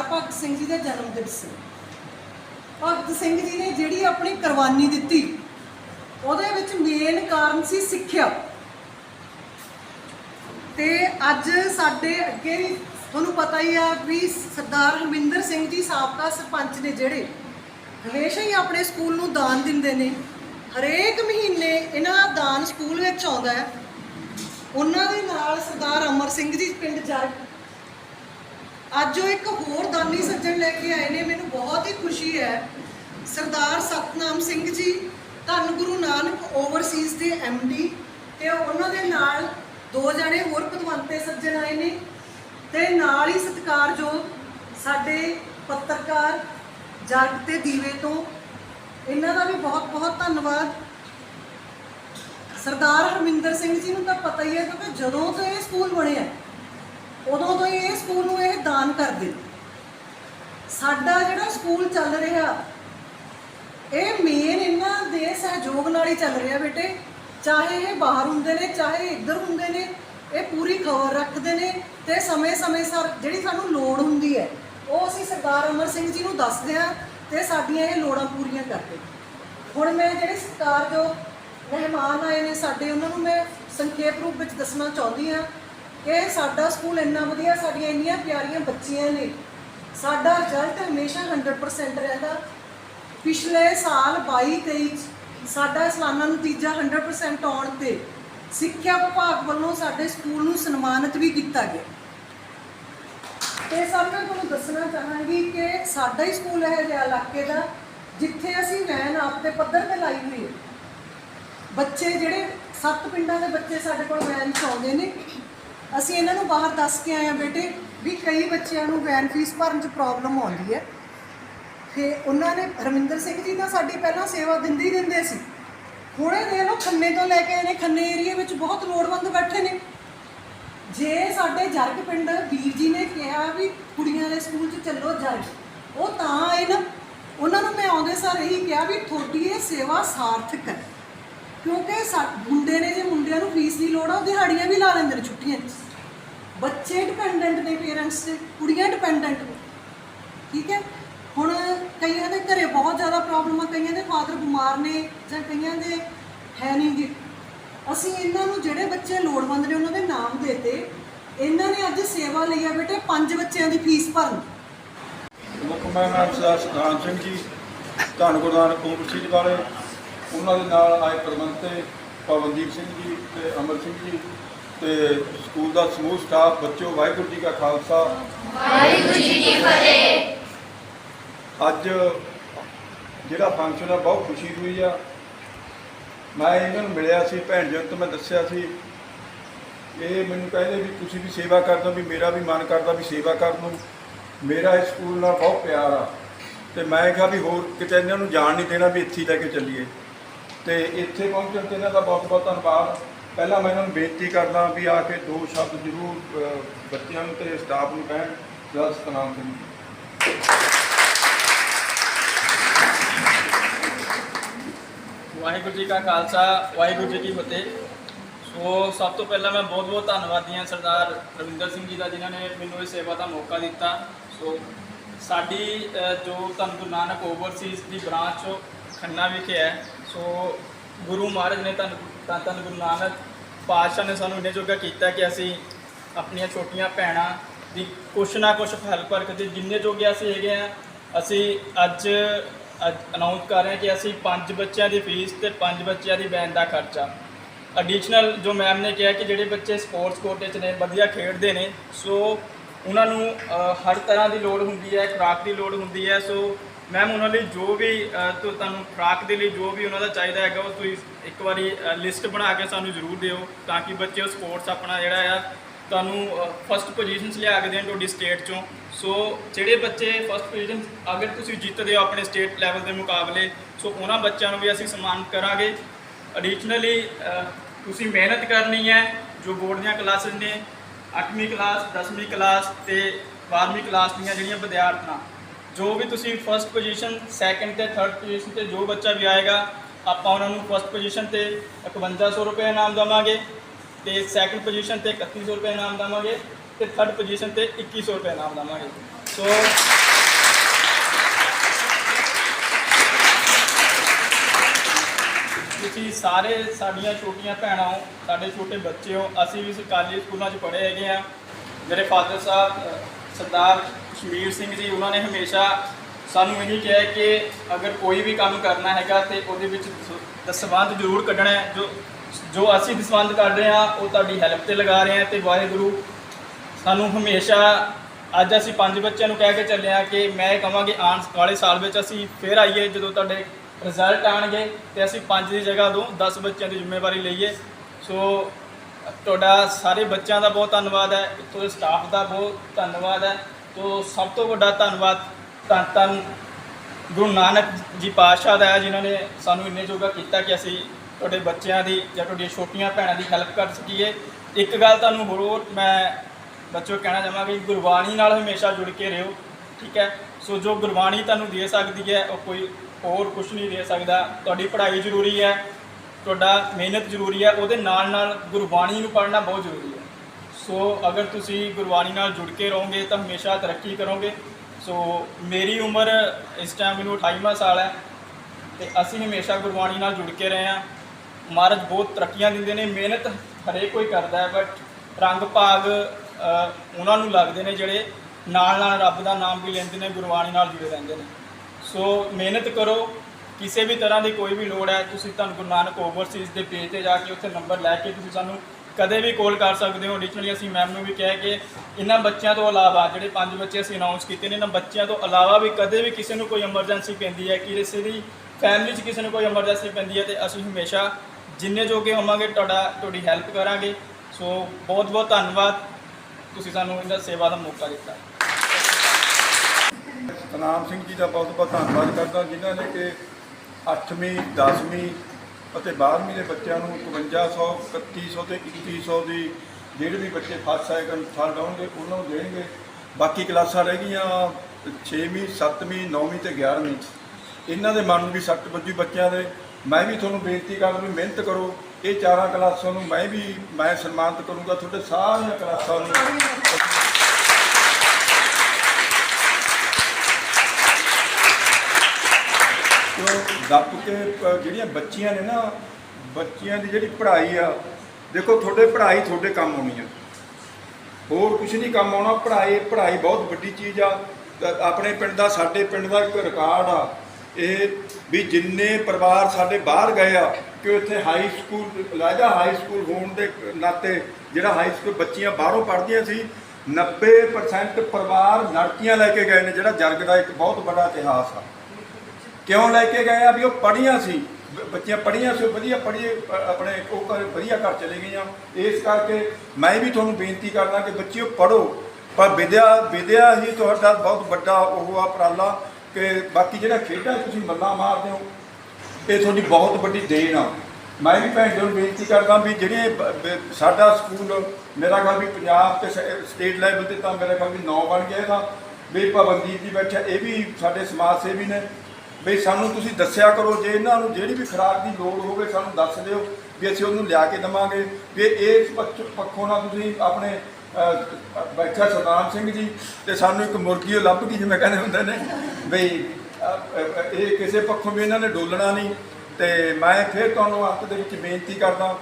ਸਰਦਾਰ ਭਗਤ ਸਿੰਘ ਜੀ ਦਾ ਜਨਮ ਦਿਵਸ ਹੈ ਭਗਤ ਸਿੰਘ ਜੀ ਨੇ ਜਿਹੜੀ ਆਪਣੀ ਕੁਰਬਾਨੀ ਦਿੱਤੀ, ਉਹਦੇ ਵਿੱਚ ਮੇਨ ਕਾਰਨ ਸੀ ਸਿੱਖਿਆ। ਤੇ ਅੱਜ ਸਾਡੇ ਅੱਗੇ ਤੁਹਾਨੂੰ ਪਤਾ ਹੀ ਆ ਵੀ ਸਰਦਾਰ ਹਰਮਿੰਦਰ ਸਿੰਘ ਜੀ ਸਾਬਕਾ ਸਰਪੰਚ ਨੇ ਜਿਹੜੇ ਹਮੇਸ਼ਾ ਹੀ ਆਪਣੇ ਸਕੂਲ ਨੂੰ ਦਾਨ ਦਿੰਦੇ ਨੇ। ਹਰੇਕ ਮਹੀਨੇ ਇਹਨਾਂ ਦਾ ਦਾਨ ਸਕੂਲ ਵਿੱਚ ਆਉਂਦਾ ਹੈ। ਉਹਨਾਂ ਦੇ ਨਾਲ ਸਰਦਾਰ ਅਮਰ ਸਿੰਘ ਜੀ ਪਿੰਡ ਜਾ ਅੱਜ ਉਹ ਇੱਕ ਹੋਰ ਦਾਨੀ ਸੱਜਣ ਲੈ ਕੇ ਆਏ ਨੇ, ਮੈਨੂੰ ਬਹੁਤ ਹੀ ਖੁਸ਼ੀ ਹੈ। ਸਰਦਾਰ ਸਤਨਾਮ ਸਿੰਘ ਜੀ, ਧੰਨ ਗੁਰੂ ਨਾਨਕ ਓਵਰਸੀਜ਼ ਦੇ ਡੀ ਤੇ ਉਹਨਾਂ ਦੇ ਨਾਲ ਦੋ ਜਣੇ ਹੋਰ ਪਦਵੰਤੇ ਸੱਜਣ ਆਏ ਨੇ ਤੇ ਨਾਲ ਹੀ ਸਤਿਕਾਰਯੋਗ ਸਾਡੇ ਪੱਤਰਕਾਰ ਜਗ ਤੇ ਦੀਵੇ ਤੋਂ ਇਹਨਾਂ ਦਾ ਵੀ ਬਹੁਤ ਬਹੁਤ ਧੰਨਵਾਦ। ਸਰਦਾਰ ਹਰਮਿੰਦਰ ਸਿੰਘ ਜੀ ਨੂੰ ਤਾਂ ਪਤਾ ਹੀ ਹੈ ਕਿਉਂਕਿ ਜਦੋਂ ਤੋਂ ਇਹ ਸਕੂਲ ਬਣਿਆ ਉਦੋਂ ਤੋਂ ਹੀ ਇਹ ਸਕੂਲ ਨੂੰ ਇਹ ਦਾਨ ਕਰਦੇ ਸਾਡਾ ਜਿਹੜਾ ਸਕੂਲ ਚੱਲ ਰਿਹਾ, ਇਹ ਮੇਨ ਇਹਨਾਂ ਦੇ ਸਹਿਯੋਗ ਨਾਲ ਹੀ ਚੱਲ ਰਿਹਾ ਬੇਟੇ। ਚਾਹੇ ਇਹ ਬਾਹਰ ਹੁੰਦੇ ਨੇ, ਚਾਹੇ ਇੱਧਰ ਹੁੰਦੇ ਨੇ, ਇਹ ਪੂਰੀ ਖਬਰ ਰੱਖਦੇ ਨੇ ਤੇ ਸਮੇਂ-ਸਮੇਂ ਸਰ ਜਿਹੜੀ ਸਾਨੂੰ ਲੋੜ ਹੁੰਦੀ ਹੈ, ਉਹ ਅਸੀਂ ਸਰਦਾਰ ਅਮਰ ਸਿੰਘ ਜੀ ਨੂੰ ਦੱਸਦੇ ਹਾਂ ਤੇ ਸਾਡੀਆਂ ਇਹ ਲੋੜਾਂ ਪੂਰੀਆਂ ਕਰਦੇ ਹੁਣ ਮੈਂ ਜਿਹੜੇ ਸਰਕਾਰ ਜੋ ਮਹਿਮਾਨ ਆਏ ਨੇ ਸਾਡੇ, ਉਹਨਾਂ ਨੂੰ ਮੈਂ ਸੰਖੇਪ ਰੂਪ ਵਿੱਚ ਦੱਸਣਾ ਚਾਹੁੰਦੀ ਹਾਂ। ਕਿ ਸਾਡਾ ਸਕੂਲ ਇੰਨਾ ਵਧੀਆ, ਸਾਡੀਆਂ ਇੰਨੀਆਂ ਪਿਆਰੀਆਂ ਬੱਚੀਆਂ ਨੇ। ਸਾਡਾ ਰਿਜ਼ਲਟ ਹਮੇਸ਼ਾ 100% ਰਹਿੰਦਾ। ਪਿਛਲੇ ਸਾਲ 22 23 'ਚ ਸਾਡਾ ਸਾਲਾਨਾ ਨਤੀਜਾ 100% ਆਉਣ ਤੇ ਸਿੱਖਿਆ ਵਿਭਾਗ ਵੱਲੋਂ ਸਾਡੇ ਸਕੂਲ ਨੂੰ ਸਨਮਾਨਿਤ ਵੀ ਕੀਤਾ ਗਿਆ। ਤੇ ਸਰ ਮੈਂ ਤੁਹਾਨੂੰ ਦੱਸਣਾ ਚਾਹਾਂਗੀ ਕਿ ਸਾਡਾ ਹੀ ਸਕੂਲ ਹੈ ਜਿਹਾ ਇਲਾਕੇ ਦਾ, ਜਿੱਥੇ ਅਸੀਂ ਵੈਨ ਆਪਦੇ ਪੱਧਰ ਤੇ ਲਾਈ ਹੋਈ ਹੈ। ਬੱਚੇ ਜਿਹੜੇ ਸੱਤ ਪਿੰਡਾਂ ਦੇ ਬੱਚੇ ਸਾਡੇ ਕੋਲ ਵੈਨ 'ਚ ਆਉਂਦੇ ਨੇ ਅਸੀਂ ਇਹਨਾਂ ਨੂੰ ਬਾਹਰ ਦੱਸ ਕੇ ਆਏ ਆ ਬੇਟੇ ਵੀ ਕਈ ਬੱਚਿਆਂ ਨੂੰ ਵੈਨ ਫੀਸ ਭਰਨ 'ਚ ਪ੍ਰੋਬਲਮ ਆਉਂਦੀ ਹੈ। ਤੇ ਉਹਨਾਂ ਨੇ ਰਮਿੰਦਰ ਸਿੰਘ ਜੀ ਤਾਂ ਸਾਡੀ ਪਹਿਲਾਂ ਸੇਵਾ ਦਿੰਦੇ ਹੀ ਦਿੰਦੇ ਸੀ। ਹੁਣ ਇਹ ਦੇਖ ਖੰਨੇ ਤੋਂ ਲੈ ਕੇ ਆਏ ਨੇ, ਖੰਨੇ ਏਰੀਆ ਵਿੱਚ ਬਹੁਤ ਲੋੜਵੰਦ ਬੈਠੇ ਨੇ। ਜੇ ਸਾਡੇ ਜਰਗ ਪਿੰਡ ਵੀਰ ਜੀ ਨੇ ਕਿਹਾ ਵੀ ਕੁੜੀਆਂ ਦੇ ਸਕੂਲ 'ਚ ਚੱਲੋ ਜਰਗ, ਉਹ ਤਾਂ ਆਏ ਨਾ। ਉਹਨਾਂ ਨੂੰ ਮੈਂ ਆਉਂਦੇ ਸਾਰ ਇਹੀ ਕਿਹਾ ਵੀ ਤੁਹਾਡੀ ਇਹ ਸੇਵਾ ਸਾਰਥਕ ਹੈ। ਕਿਉਂਕਿ ਸਾ- ਮੁੰਡੇ ਨੇ ਜੇ ਮੁੰਡਿਆਂ ਨੂੰ ਫੀਸ ਦੀ ਲੋੜ ਆ, ਉਹ ਦਿਹਾੜੀਆਂ ਵੀ ਲਾ ਲੈਂਦੇ ਨੇ ਛੁੱਟੀਆਂ 'ਚ। ਬੱਚੇ ਡਿਪੈਂਡੈਂਟ ਨੇ ਪੇਰੈਂਟਸ ਤੇ ਕੁੜੀਆਂ ਡਿਪੈਂਡੈਂਟ ਨੇ। ਠੀਕ ਹੈ? ਹੁਣ ਕਈਆਂ ਦੇ ਘਰੇ ਬਹੁਤ ਜ਼ਿਆਦਾ ਪ੍ਰੋਬਲਮ ਆ, ਕਈਆਂ ਦੇ ਫਾਦਰ ਬਿਮਾਰ ਨੇ ਜਾਂ ਕਈਆਂ ਦੇ ਹੈ ਨਹੀਂ ਨਹੀਂਗੇ ਅਸੀਂ ਇਹਨਾਂ ਨੂੰ ਜਿਹੜੇ ਬੱਚੇ ਲੋੜਵੰਦ ਨੇ, ਉਹਨਾਂ ਦੇ ਨਾਮ ਦੇਤੇ। ਇਹਨਾਂ ਨੇ ਅੱਜ ਸੇਵਾ ਲਈ ਆ ਬੇਟੇ, ਪੰਜ ਬੱਚਿਆਂ ਦੀ ਫੀਸ ਭਰਨ। ਮੁੱਖ ਮਹਿਮਾਨ ਸਰਦਾਰ ਸੁਖਾਨ ਸਿੰਘ ਜੀ, ਧੰਨ ਗੁਰੂ ਨਾਨਕ ਵਾਲੇ ਉਹਨਾਂ ਦੇ ਨਾਲ ਆਏ ਪ੍ਰਬੰਧਕ ਪਵਨਦੀਪ ਸਿੰਘ ਜੀ ਤੇ ਅਮਰ ਸਿੰਘ ਜੀ ਤੇ ਸਕੂਲ ਦਾ ਸਮੂਹ ਸਟਾਫ ਬੱਚਿਓ ਵਾਹਿਗੁਰੂ ਜੀ ਕਾ ਖਾਲਸਾ। ਵਾਹਿਗੁਰੂ ਜੀ ਕੀ ਫਤਿਹ। ਅੱਜ ਜਿਹੜਾ ਫੰਕਸ਼ਨ ਆ ਬਹੁਤ ਖੁਸ਼ੀ ਹੋਈ ਆ। ਮੈਂ ਇਹਨਾਂ ਨੂੰ ਮਿਲਿਆ ਸੀ ਭੈਣ ਜੀ ਤਾਂ ਮੈਂ ਦੱਸਿਆ ਸੀ। ਇਹ ਮੈਨੂੰ ਕਹਿੰਦੇ ਵੀ ਤੁਸੀਂ ਵੀ ਸੇਵਾ ਕਰਦੇ ਹੋ ਵੀ ਮੇਰਾ ਵੀ ਮਨ ਕਰਦਾ ਵੀ ਸੇਵਾ ਕਰਨ ਨੂੰ। ਮੇਰਾ ਇਸ ਸਕੂਲ ਨਾਲ ਬਹੁਤ ਪਿਆਰ ਆ। ਤੇ ਮੈਂ ਕਿਹਾ ਵੀ ਹੋਰ ਕਿਤੇ ਇਹਨਾਂ ਨੂੰ ਜਾਣ ਨਹੀਂ ਦੇਣਾ ਵੀ ਇੱਥੇ ਲੈ ਕੇ ਚੱਲੀਏ। ਤੇ ਇੱਥੇ ਪਹੁੰਚਣ ਤੇ ਇਹਨਾਂ ਦਾ ਬਹੁਤ ਬਹੁਤ ਧੰਨਵਾਦ। ਪਹਿਲਾਂ ਮੈਂ ਇਹਨਾਂ ਨੂੰ ਬੇਨਤੀ ਕਰਦਾ ਵੀ ਆ ਕੇ ਦੋ ਸ਼ਬਦ ਜ਼ਰੂਰ ਅਹ, ਬੱਚਿਆਂ ਨੂੰ ਤੇ ਸਟਾਫ ਨੂੰ ਕਹਿਣ ਜਲ ਸਤਨਾਮ ਸਿੰਘ ਜੀ। ਵਾਹਿਗੁਰੂ ਜੀ ਕਾ ਖਾਲਸਾ ਵਾਹਿਗੁਰੂ ਜੀ ਕੀ ਫਤਿਹ। ਸੋ ਸਭ ਤੋਂ ਪਹਿਲਾਂ ਮੈਂ ਬਹੁਤ ਬਹੁਤ ਧੰਨਵਾਦੀ ਹਾਂ ਸਰਦਾਰ ਰਵਿੰਦਰ ਸਿੰਘ ਜੀ ਦਾ ਜਿਨ੍ਹਾਂ ਨੇ ਮੈਨੂੰ ਇਹ ਸੇਵਾ ਦਾ ਮੌਕਾ ਦਿੱਤਾ। ਸੋ ਸਾਡੀ ਅ, ਜੋ ਧੰਨ ਗੁਰੂ ਨਾਨਕ ਓਵਰਸੀਜ਼ ਦੀ ਬ੍ਰਾਂਚ ਖੰਨਾ ਵਿਖੇ ਹੈ ਸੋ ਗੁਰੂ ਮਹਾਰਾਜ ਨੇ ਧੰਨ ਧੰਨ ਧੰਨ ਗੁਰੂ ਨਾਨਕ ਪਾਤਸ਼ਾਹ ਨੇ ਸਾਨੂੰ ਇੰਨੇ ਜੋਗਾ ਕੀਤਾ ਕਿ ਅਸੀਂ ਆਪਣੀਆਂ ਛੋਟੀਆਂ ਭੈਣਾਂ ਦੀ ਕੁਛ ਨਾ ਕੁਛ ਹੈਲਪ ਕਰਕੇ ਜਿੰਨੇ ਜੋਗੇ ਅਸੀਂ ਹੈਗੇ ਆ ਅਸੀਂ ਅੱਜ ਅਨਾਉਂਸ ਕਰ ਰਹੇ ਹਾਂ ਕਿ ਅਸੀਂ ਪੰਜ ਬੱਚਿਆਂ ਦੀ ਫੀਸ ਤੇ ਪੰਜ ਬੱਚਿਆਂ ਦੀ ਵੈਨ ਦਾ ਖਰਚਾ। ਐਡੀਸ਼ਨਲ ਜੋ ਮੈਮ ਨੇ ਕਿਹਾ ਕਿ ਜਿਹੜੇ ਬੱਚੇ ਸਪੋਰਟਸ ਕੋਟੇ 'ਚ ਨੇ, ਵਧੀਆ ਖੇਡਦੇ ਨੇ, ਸੋ ਉਹਨਾਂ ਨੂੰ ਹਰ ਤਰ੍ਹਾਂ ਦੀ ਲੋੜ ਹੁੰਦੀ ਹੈ, ਖੁਰਾਕ ਦੀ ਲੋੜ ਹੁੰਦੀ ਹੈ, ਸੋ ਮੈਮ ਉਹਨਾਂ ਲਈ ਜੋ ਵੀ ਅ, ਤੁਹਾਨੂੰ ਖੁਰਾਕ ਦੇ ਲਈ ਜੋ ਵੀ ਉਹਨਾਂ ਦਾ ਚਾਹੀਦਾ ਹੈਗਾ ਉਹ ਤੁਸੀਂ ਇੱਕ ਵਾਰੀ ਲਿਸਟ ਬਣਾ ਕੇ ਸਾਨੂੰ ਜ਼ਰੂਰ ਦਿਓ ਤਾਂ ਕਿ ਬੱਚੇ ਉਹ ਸਪੋਰਟਸ ਆਪਣਾ ਜਿਹੜਾ ਆ ਤੁਹਾਨੂੰ ਫਸਟ ਪੋਜੀਸ਼ਨਸ ਲਿਆ ਕੇ ਦੇਣ ਤੁਹਾਡੀ ਸਟੇਟ ਚੋਂ। ਸੋ ਜਿਹੜੇ ਬੱਚੇ ਫਸਟ ਪੋਜੀਸ਼ਨ ਅਗਰ ਤੁਸੀਂ ਜਿੱਤਦੇ ਹੋ ਆਪਣੇ ਸਟੇਟ ਲੈਵਲ ਦੇ ਮੁਕਾਬਲੇ ਸੋ ਉਹਨਾਂ ਬੱਚਿਆਂ ਨੂੰ ਵੀ ਅਸੀਂ ਸਨਮਾਨਿਤ ਕਰਾਂਗੇ। ਐਡੀਸ਼ਨਲੀ ਤੁਸੀਂ ਮਿਹਨਤ ਕਰਨੀ ਹੈ ਜੋ ਬੋਰਡ ਦੀਆਂ ਕਲਾਸਿਸ ਨੇ 8ਵੀਂ ਕਲਾਸ 10ਵੀਂ ਕਲਾਸ ਤੇ 12ਵੀਂ ਕਲਾਸ ਦੀਆਂ ਜਿਹੜੀਆਂ ਵਿਦਿਆਰਥਣਾਂ ਜੋ ਵੀ ਤੁਸੀਂ ਫਸਟ ਪੋਜੀਸ਼ਨ ਸੈਕੰਡ ਤੇ ਥਰਡ ਪੋਜੀਸ਼ਨ ਤੇ ਜੋ ਬੱਚਾ ਵੀ ਆਏਗਾ, ਆਪਾਂ ਉਹਨਾਂ ਨੂੰ ਫਸਟ ਪੋਜੀਸ਼ਨ ਤੇ 5100 ਰੁਪਏ ਇਨਾਮ ਦੇਵਾਂਗੇ ਤੇ ਸੈਕੰਡ ਪੋਜੀਸ਼ਨ ਤੇ 3100 ਰੁਪਏ ਇਨਾਮ ਦੇਵਾਂਗੇ ਤੇ ਥਰਡ ਪੋਜੀਸ਼ਨ ਤੇ 2100 ਰੁਪਏ ਇਨਾਮ ਦੇਵਾਂਗੇ। ਸੋ ਤੁਸੀਂ ਸਾਰੇ ਸਾਡੀਆਂ ਛੋਟੀਆਂ ਭੈਣਾਂ ਹੋ, ਸਾਡੇ ਛੋਟੇ ਬੱਚੇ ਹੋ, ਅਸੀਂ ਵੀ ਸਰਕਾਰੀ ਸਕੂਲਾਂ 'ਚ ਪੜ੍ਹੇ ਹੈਗੇ ਆ। ਮੇਰੇ ਫਾਦਰ ਸਾਹਿਬ ਸਰਦਾਰ ਕਸ਼ਮੀਰ ਸਿੰਘ ਜੀ, ਉਹਨਾਂ ਨੇ ਹਮੇਸ਼ਾ ਸਾਨੂੰ ਇਹੀ ਕਿਹਾ ਕਿ ਅਗਰ ਕੋਈ ਵੀ ਕੰਮ ਕਰਨਾ ਹੈਗਾ ਤੇ ਉਹਦੇ ਵਿੱਚ ਸ- ਜ਼ਰੂਰ ਕੱਢਣਾ ਹੈ। ਜੋ ਜੋ ਅਸੀਂ ਦਸਵੰਧ ਕੱਢ ਰਹੇ ਹਾਂ, ਉਹ ਤੁਹਾਡੀ ਹੈਲਪ ਤੇ ਲਗਾ ਰਹੇ ਹਾਂ ਤੇ ਵਾਹਿਗੁਰੂ ਸਾਨੂੰ ਹਮੇਸ਼ਾ, ਅੱਜ ਅਸੀਂ ਪੰਜ ਬੱਚਿਆਂ ਨੂੰ ਕਹਿ ਕੇ ਚੱਲੇ ਹਾਂ ਕਿ ਮੈਂ ਇਹ ਕਹਾਂਗੇ ਆਉਣ ਵਾਲੇ ਸਾਲ ਵਿੱਚ ਅਸੀਂ ਫੇਰ ਆਈਏ, ਜਦੋਂ ਤੁਹਾਡੇ ਰਿਜ਼ਲਟ ਆਣਗੇ ਤੇ ਅਸੀਂ ਪੰਜ ਦੀ ਜਗ੍ਹਾ ਤੋਂ 10 ਬੱਚਿਆਂ ਦੀ ਜ਼ਿੰਮੇਵਾਰੀ ਲਈਏ। ਸੋ, ਤੁਹਾਡਾ ਸਾਰੇ ਬੱਚਿਆਂ ਦਾ ਬਹੁਤ ਧੰਨਵਾਦ ਹੈ, ਇੱਥੋਂ ਦੇ ਸਟਾਫ ਦਾ ਬਹੁਤ ਧੰਨਵਾਦ ਹੈ। ਸੋ ਸਭ ਤੋਂ ਵੱਡਾ ਧੰਨਵਾਦ ਧੰਨ ਧੰਨ ਗੁਰੂ ਨਾਨਕ ਜੀ ਪਾਤਸ਼ਾਹ ਦਾ ਹੈ, ਜਿਨ੍ਹਾਂ ਨੇ ਸਾਨੂੰ ਇੰਨੇ ਜੋਗਾ ਕੀਤਾ ਕਿ ਅਸੀਂ ਤੁਹਾਡੇ ਬੱਚਿਆਂ ਦੀ ਜਾਂ ਤੁਹਾਡੀਆਂ ਛੋਟੀਆਂ ਭੈਣਾਂ ਦੀ ਹੈਲਪ ਕਰ ਸਕੀਏ। ਇੱਕ ਗੱਲ ਤੁਹਾਨੂੰ ਹੋਰ ਮੈਂ ਬੱਚਿਓ ਕਹਿਣਾ ਚਾਹਾਂਗਾ ਕਿ ਗੁਰਬਾਣੀ ਨਾਲ ਹਮੇਸ਼ਾ ਜੁੜ ਕੇ ਰਹੋ, ਠੀਕ ਹੈ? ਸੋ ਜੋ ਗੁਰਬਾਣੀ ਤੁਹਾਨੂੰ ਦੇ ਸਕਦੀ ਹੈ, ਉਹ ਕੋਈ ਹੋਰ ਕੁਝ ਨਹੀਂ ਦੇ ਸਕਦਾ। ਤੁਹਾਡੀ ਪੜ੍ਹਾਈ ਜ਼ਰੂਰੀ ਹੈ, ਤੁਹਾਡਾ ਮਿਹਨਤ ਜ਼ਰੂਰੀ ਹੈ, ਉਹਦੇ ਨਾਲ ਨਾਲ ਗੁਰਬਾਣੀ ਨੂੰ ਪੜ੍ਹਨਾ ਬਹੁਤ ਜ਼ਰੂਰੀ ਹੈ। ਸੋ ਅਗਰ ਤੁਸੀਂ ਗੁਰਬਾਣੀ ਨਾਲ ਜੁੜ ਕੇ ਰਹੋਗੇ ਤਾਂ ਹਮੇਸ਼ਾ ਤਰੱਕੀ ਕਰੋਗੇ। ਸੋ ਮੇਰੀ ਉਮਰ ਇਸ ਟਾਈਮ ਮੈਨੂੰ 28ਵਾਂ ਸਾਲ ਹੈ ਤੇ ਅਸੀਂ ਹਮੇਸ਼ਾ ਗੁਰਬਾਣੀ ਨਾਲ ਜੁੜ ਕੇ ਰਹੇ ਹਾਂ। ਮਹਾਰਾਜ ਬਹੁਤ ਤਰੱਕੀਆਂ ਦਿੰਦੇ ਨੇ, ਮਿਹਨਤ ਹਰੇਕ ਕੋਈ ਕਰਦਾ ਹੈ ਬਟ ਰੰਗ ਭਾਗ ਉਹਨਾਂ ਨੂੰ ਲੱਗਦੇ ਨੇ ਜਿਹੜੇ ਨਾਲ ਨਾਲ ਰੱਬ ਦਾ ਨਾਮ ਵੀ ਲੈਂਦੇ ਨੇ, ਗੁਰਬਾਣੀ ਨਾਲ ਜੁੜੇ ਰਹਿੰਦੇ ਨੇ। ਸੋ ਮਿਹਨਤ ਕਰੋ, ਕਿਸੇ ਵੀ ਤਰ੍ਹਾਂ ਦੀ ਕੋਈ ਵੀ ਲੋੜ ਹੈ, ਤੁਸੀਂ ਤੁਹਾਨੂੰ ਗੁਰੂ ਨਾਨਕ ਓਵਰਸੀਜ਼ ਦੇ ਪੇਜ ਤੇ ਜਾ ਕੇ ਉੱਥੇ ਨੰਬਰ ਲੈ ਕੇ ਤੁਸੀਂ ਸਾਨੂੰ ਕਦੇ ਵੀ ਕਾਲ ਕਰ ਸਕਦੇ ਹੋ। ਐਡੀਸ਼ਨਲੀ ਅਸੀਂ ਮੈਮ ਨੂੰ ਵੀ ਕਿਹਾ ਕਿ ਇਹਨਾਂ ਬੱਚਿਆਂ ਤੋਂ ਇਲਾਵਾ ਜਿਹੜੇ ਪੰਜ ਬੱਚੇ ਅਸੀਂ ਅਨਾਉਂਸ ਕੀਤੇ ਨੇ, ਇਹਨਾਂ ਬੱਚਿਆਂ ਤੋਂ ਇਲਾਵਾ ਵੀ ਕਦੇ ਵੀ ਕਿਸੇ ਨੂੰ ਕੋਈ ਐਮਰਜੈਂਸੀ ਪੈਂਦੀ ਹੈ, ਕਿ ਕਿਸੇ ਦੀ ਫੈਮਿਲੀ 'ਚ ਕਿਸੇ ਨੂੰ ਕੋਈ ਐਮਰਜੈਂਸੀ ਪੈਂਦੀ ਹੈ, ਤੇ ਅਸੀਂ ਹਮੇਸ਼ਾ ਜਿੰਨੇ ਜੋਗੇ ਹੋਵਾਂਗੇ, ਤੁਹਾਡਾ, ਤੁਹਾਡੀ ਹੈਲਪ ਕਰਾਂਗੇ। ਸੋ ਬਹੁਤ ਬਹੁਤ ਧੰਨਵਾਦ। ਤੁਸੀਂ ਸਾਨੂੰ ਇਹਦਾ ਸੇਵਾ ਦਾ ਮੌਕਾ ਦਿੱਤਾ। ਸਤਨਾਮ ਸਿੰਘ ਜੀ ਦਾ ਬਹੁਤ ਬਹੁਤ ਧੰਨਵਾਦ ਕਰਦਾ, ਜਿਨ੍ਹਾਂ ਨੇ ਕਿ 8ਵੀਂ 10ਵੀਂ ਅਤੇ 12ਵੀਂ ਦੇ ਬੱਚਿਆਂ ਨੂੰ 5100 3100 ਤੇ 2100 ਦੀ ਜਿਹੜੇ ਵੀ ਬੱਚੇ ਫਸਟ ਸੈਕੰਡ ਥਰਡ ਆਉਣਗੇ, ਉਹਨਾਂ ਨੂੰ ਦੇਣਗੇ। ਬਾਕੀ ਕਲਾਸਾਂ ਰਹਿ ਗਈਆਂ 6ਵੀਂ 7ਵੀਂ 9ਵੀਂ ਤੇ 11ਵੀਂ ਇਹਨਾਂ ਦੇ ਮਨ ਨੂੰ ਵੀ ਸੱਟ ਵੱਜੀ ਬੱਚਿਆਂ ਦੇ। ਮੈਂ ਵੀ ਤੁਹਾਨੂੰ ਬੇਨਤੀ ਕਰਦਾ ਵੀ ਮਿਹਨਤ ਕਰੋ। ਇਹ ਚਾਰਾਂ ਕਲਾਸਾਂ ਨੂੰ ਮੈਂ ਵੀ, ਮੈਂ ਸਨਮਾਨਿਤ ਕਰੂੰਗਾ। ਤੁਹਾਡੇ ਸਾਰੀਆਂ ਕਲਾਸਾਂ ਨੂੰ ਕਿਉਂ ਦੱਬ ਕੇ ਪ- ਜਿਹੜੀਆਂ ਬੱਚੀਆਂ ਨੇ ਨਾ, ਬੱਚੀਆਂ ਦੀ ਜਿਹੜੀ ਪੜ੍ਹਾਈ ਆ, ਦੇਖੋ ਤੁਹਾਡੇ ਪੜ੍ਹਾਈ ਤੁਹਾਡੇ ਕੰਮ ਆਉਣੀ ਆ। ਹੋਰ ਕੁਝ ਨਹੀਂ ਕੰਮ ਆਉਣਾ, ਪੜ੍ਹਾਈ ਪੜ੍ਹਾਈ ਬਹੁਤ ਵੱਡੀ ਚੀਜ਼ ਆ। ਤਾਂ ਆਪਣੇ ਪਿੰਡ ਦਾ, ਸਾਡੇ ਪਿੰਡ ਦਾ ਇੱਕ ਰਿਕਾਰਡ ਆ, ਇਹ ਵੀ ਜਿੰਨੇ ਪਰਿਵਾਰ ਸਾਡੇ ਬਾਹਰ ਗਏ ਆ, ਕਿ ਉੱਥੇ ਹਾਈ ਸਕੂਲ ਲਾਜਾ ਹਾਈ ਸਕੂਲ ਹੋਣ ਦੇ ਨਾਤੇ ਜਿਹੜਾ ਹਾਈ ਸਕੂਲ ਬੱਚੀਆਂ ਬਾਹਰੋਂ ਪੜ੍ਹਦੀਆਂ ਸੀ 90% ਪਰਿਵਾਰ ਲੜਕੀਆਂ ਲੈ ਕੇ ਗਏ ਨੇ, ਜਿਹੜਾ ਜਰਗ ਦਾ ਇੱਕ ਬਹੁਤ ਵੱਡਾ ਇਤਿਹਾਸ ਆ। ਕਿਉਂ ਲੈ ਕੇ ਗਏ ਆ ਵੀ ਉਹ ਪੜ੍ਹੀਆਂ ਸੀ? ਬੱਚੀਆਂ ਪੜ੍ਹੀਆਂ ਸੀ ਵਧੀਆ ਪੜ੍ਹੀਏ ਆਪਣੇ ਉਹ ਘਰ ਵਧੀਆ ਘਰ ਚਲੇ ਗਈਆਂ। ਇਸ ਕਰਕੇ ਮੈਂ ਵੀ ਤੁਹਾਨੂੰ ਬੇਨਤੀ ਕਰਦਾ ਕਿ ਬੱਚਿਓ ਪੜ੍ਹੋ। ਪਰ ਵਿਦਿਆ ਵਿਦਿਆ ਹੀ ਤੁਹਾਡਾ ਬਹੁਤ ਵੱਡਾ ਉਹ ਆ ਉਪਰਾਲਾ ਕਿ ਬਾਕੀ ਜਿਹੜਾ ਖੇਡਾਂ ਤੁਸੀਂ ਮੱਲਾਂ ਮਾਰਦੇ ਹੋ, ਇਹ ਤੁਹਾਡੀ ਬਹੁਤ ਵੱਡੀ ਦੇਣ ਆ। ਮੈਂ ਵੀ ਭੈਣ ਜੀ ਨੂੰ ਬੇਨਤੀ ਕਰਦਾ ਵੀ ਜਿਹੜੇ ਸਾਡਾ ਸਕੂਲ, ਮੇਰਾ ਖਿਆਲ ਵੀ ਪੰਜਾਬ ਤੇ ਸ- ਸਟੇਟ ਲੈਵਲ ਤੇ ਤਾਂ ਮੇਰਾ ਖਿਆਲ ਵੀ ਨੌ ਬਣ ਗਿਆ ਤਾਂ ਵੀ ਭਵਨਦੀਪ ਜੀ ਬੈਠਾ ਇਹ ਵੀ ਸਾਡੇ ਸਮਾਜ ਸੇਵੀ ਨੇ। ਵੀ ਸਾਨੂੰ ਤੁਸੀਂ ਦੱਸਿਆ ਕਰੋ, ਜੇ ਇਹਨਾਂ ਨੂੰ ਜਿਹੜੀ ਵੀ ਖੁਰਾਕ ਦੀ ਲੋੜ ਹੋਵੇ ਸਾਨੂੰ ਦੱਸ ਦਿਓ ਵੀ ਅਸੀਂ ਉਹਨੂੰ ਲਿਆ ਕੇ ਦਵਾਂਗੇ। ਵੀ ਇਸ ਪੱਖ- ਪੱਖੋਂ ਨਾਲ ਤੁਸੀਂ ਆਪਣੇ ਬੈਠਾ ਸਰਦਾਰ ਸਿੰਘ ਜੀ ਤੇ ਸਾਨੂੰ ਇੱਕ ਮੁਰਗੀ ਉਹ ਲੱਭ ਗਈ ਜਿਵੇਂ ਕਹਿੰਦੇ ਹੁੰਦੇ ਨੇ। ਵੀ ਇਹ ਕਿਸੇ ਪੱਖੋਂ ਵੀ ਇਹਨਾਂ ਨੇ ਡੋਲਣਾ ਨਹੀਂ। ਤੇ ਮੈਂ ਫਿਰ ਤੁਹਾਨੂੰ ਅੰਤ ਦੇ ਵਿੱਚ ਬੇਨਤੀ ਕਰਦਾ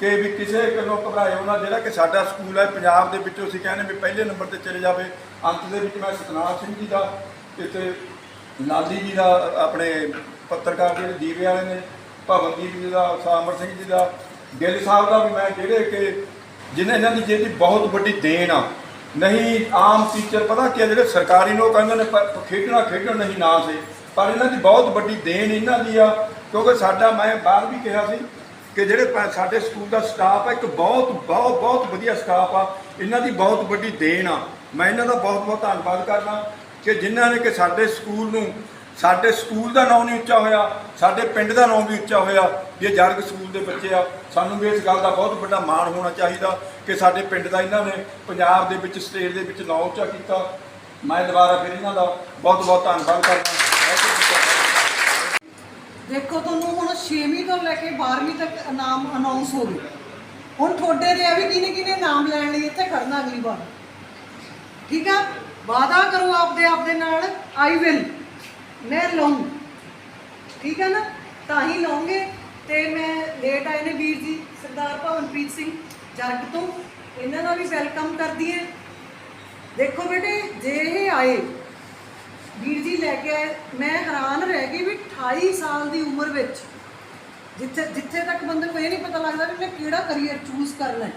ਕਿ ਵੀ ਕਿਸੇ ਕੋਲੋਂ ਘਬਰਾਇਓ ਨਾ, ਜਿਹੜਾ ਕਿ ਸਾਡਾ ਸਕੂਲ ਹੈ, ਪੰਜਾਬ ਦੇ ਵਿੱਚੋਂ ਅਸੀਂ ਕਹਿੰਦੇ ਵੀ ਪਹਿਲੇ ਨੰਬਰ ਤੇ ਚਲੇ ਜਾਵੇ। ਅੰਤ ਦੇ ਵਿੱਚ ਮੈਂ ਸਤਨਾਮ ਸਿੰਘ ਜੀ ਦਾ, ਇੱਥੇ ਲਾਲੀ ਜੀ ਦਾ ਆਪਣੇ ਪੱਤਰਕਾਰ ਜਿਹੜੇ ਦੀਵੇ ਵਾਲੇ ਨੇ, ਭਵਨਦੀਪ ਜੀ ਦਾ, ਸਾਮਰ ਸਿੰਘ ਜੀ ਦਾ, ਗਿੱਲ ਸਾਹਿਬ ਦਾ ਵੀ ਮੈਂ ਜਿਹੜੇ ਕਿ ਜਿਨ੍ਹਾਂ ਇਹਨਾਂ ਦੀ ਜਿਹਦੀ ਬਹੁਤ ਵੱਡੀ ਦੇਣ ਆ। ਨਹੀਂ, ਆਮ ਟੀਚਰ ਪਤਾ ਕੀ ਜਿਹੜੇ ਸਰਕਾਰੀ ਲੋਕ ਕਹਿੰਦੇ ਨੇ ਪ- ਖੇਡਣਾ ਖੇਡਣ ਨਹੀਂ ਨਾ ਸੇ, ਪਰ ਇਹਨਾਂ ਦੀ ਬਹੁਤ ਵੱਡੀ ਦੇਣ ਇਹਨਾਂ ਦੀ ਆ, ਕਿਉਂਕਿ ਸਾਡਾ ਮੈਂ ਬਾਹਰ ਵੀ ਕਿਹਾ ਸੀ ਕਿ ਜਿਹੜੇ ਪ- ਸਾਡੇ ਸਕੂਲ ਦਾ ਸਟਾਫ ਆ, ਇੱਕ ਬਹੁਤ ਬਹੁਤ ਬਹੁਤ ਵਧੀਆ ਸਟਾਫ ਆ, ਇਹਨਾਂ ਦੀ ਬਹੁਤ ਵੱਡੀ ਦੇਣ ਆ। ਮੈਂ ਇਹਨਾਂ ਦਾ ਬਹੁਤ ਬਹੁਤ ਧੰਨਵਾਦ ਕਰਦਾ। ਕਿ ਜਿਨ੍ਹਾਂ ਨੇ ਕਿ ਸਾਡੇ ਸਕੂਲ ਨੂੰ, ਸਾਡੇ ਸਕੂਲ ਦਾ ਨਾਮ ਨਹੀਂ ਉੱਚਾ ਹੋਇਆ, ਸਾਡੇ ਪਿੰਡ ਦਾ ਨਾਮ ਵੀ ਉੱਚਾ ਹੋਇਆ, ਵੀ ਇਹ ਜਰਗ ਸਕੂਲ ਦੇ ਬੱਚੇ ਆ। ਸਾਨੂੰ ਵੀ ਇਸ ਗੱਲ ਦਾ ਬਹੁਤ ਵੱਡਾ ਮਾਣ ਹੋਣਾ ਚਾਹੀਦਾ ਕਿ ਸਾਡੇ ਪਿੰਡ ਦਾ ਇਹਨਾਂ ਨੇ ਪੰਜਾਬ ਦੇ ਵਿੱਚ, ਸਟੇਟ ਦੇ ਵਿੱਚ ਨਾਮ ਉੱਚਾ ਕੀਤਾ। ਮੈਂ ਦੁਬਾਰਾ ਫਿਰ ਇਹਨਾਂ ਦਾ ਬਹੁਤ ਬਹੁਤ ਧੰਨਵਾਦ। ਕਰਦਾ ਦੇਖੋ, ਤੁਹਾਨੂੰ ਹੁਣ 6ਵੀਂ ਤੋਂ ਲੈ ਕੇ 12ਵੀਂ ਤੱਕ ਇਨਾਮ ਅਨਾਉਂਸ ਹੋ ਗਏ। ਹੁਣ ਤੁਹਾਡੇ ਦੇ ਵੀ ਕਿਨੇ ਕਿਨੇ ਨਾਮ ਲੈਣ ਲਈ ਇੱਥੇ ਖੜਨਾ ਅਗਲੀ ਵਾਰ। ਠੀਕ ਆ? ਵਾਦਾ ਕਰੋ ਆਪਦੇ ਆਪ ਦੇ ਨਾਲ ਆਈ ਵਿਲ ਮੈਂ ਲਊਂ ਠੀਕ ਹੈ ਨਾ? ਤਾਂ ਹੀ ਲਵਾਂਗੇ ਤੇ ਮੈਂ ਲੇਟ ਆਏ ਨੇ ਵੀਰ ਜੀ, ਸਰਦਾਰ ਭਵਨਪ੍ਰੀਤ ਸਿੰਘ ਜੱਗ ਤੋਂ। ਇਹਨਾਂ ਦਾ ਵੀ ਵੈਲਕਮ ਕਰਦੀ ਹੈ। ਦੇਖੋ ਬੇਟੇ, ਜੇ ਇਹ ਆਏ, ਵੀਰ ਜੀ ਲੈ ਕੇ ਆਏ, ਮੈਂ ਹੈਰਾਨ ਰਹਿ ਗਈ ਵੀ 28 ਸਾਲ ਦੀ ਉਮਰ ਵਿੱਚ ਜਿੱਥੇ ਜਿੱਥੇ ਤੱਕ ਬੰਦੇ ਨੂੰ ਇਹ ਨਹੀਂ ਪਤਾ ਲੱਗਦਾ ਵੀ ਮੈਂ ਕਿਹੜਾ ਕਰੀਅਰ ਚੂਜ਼ ਕਰਨਾ ਹੈ।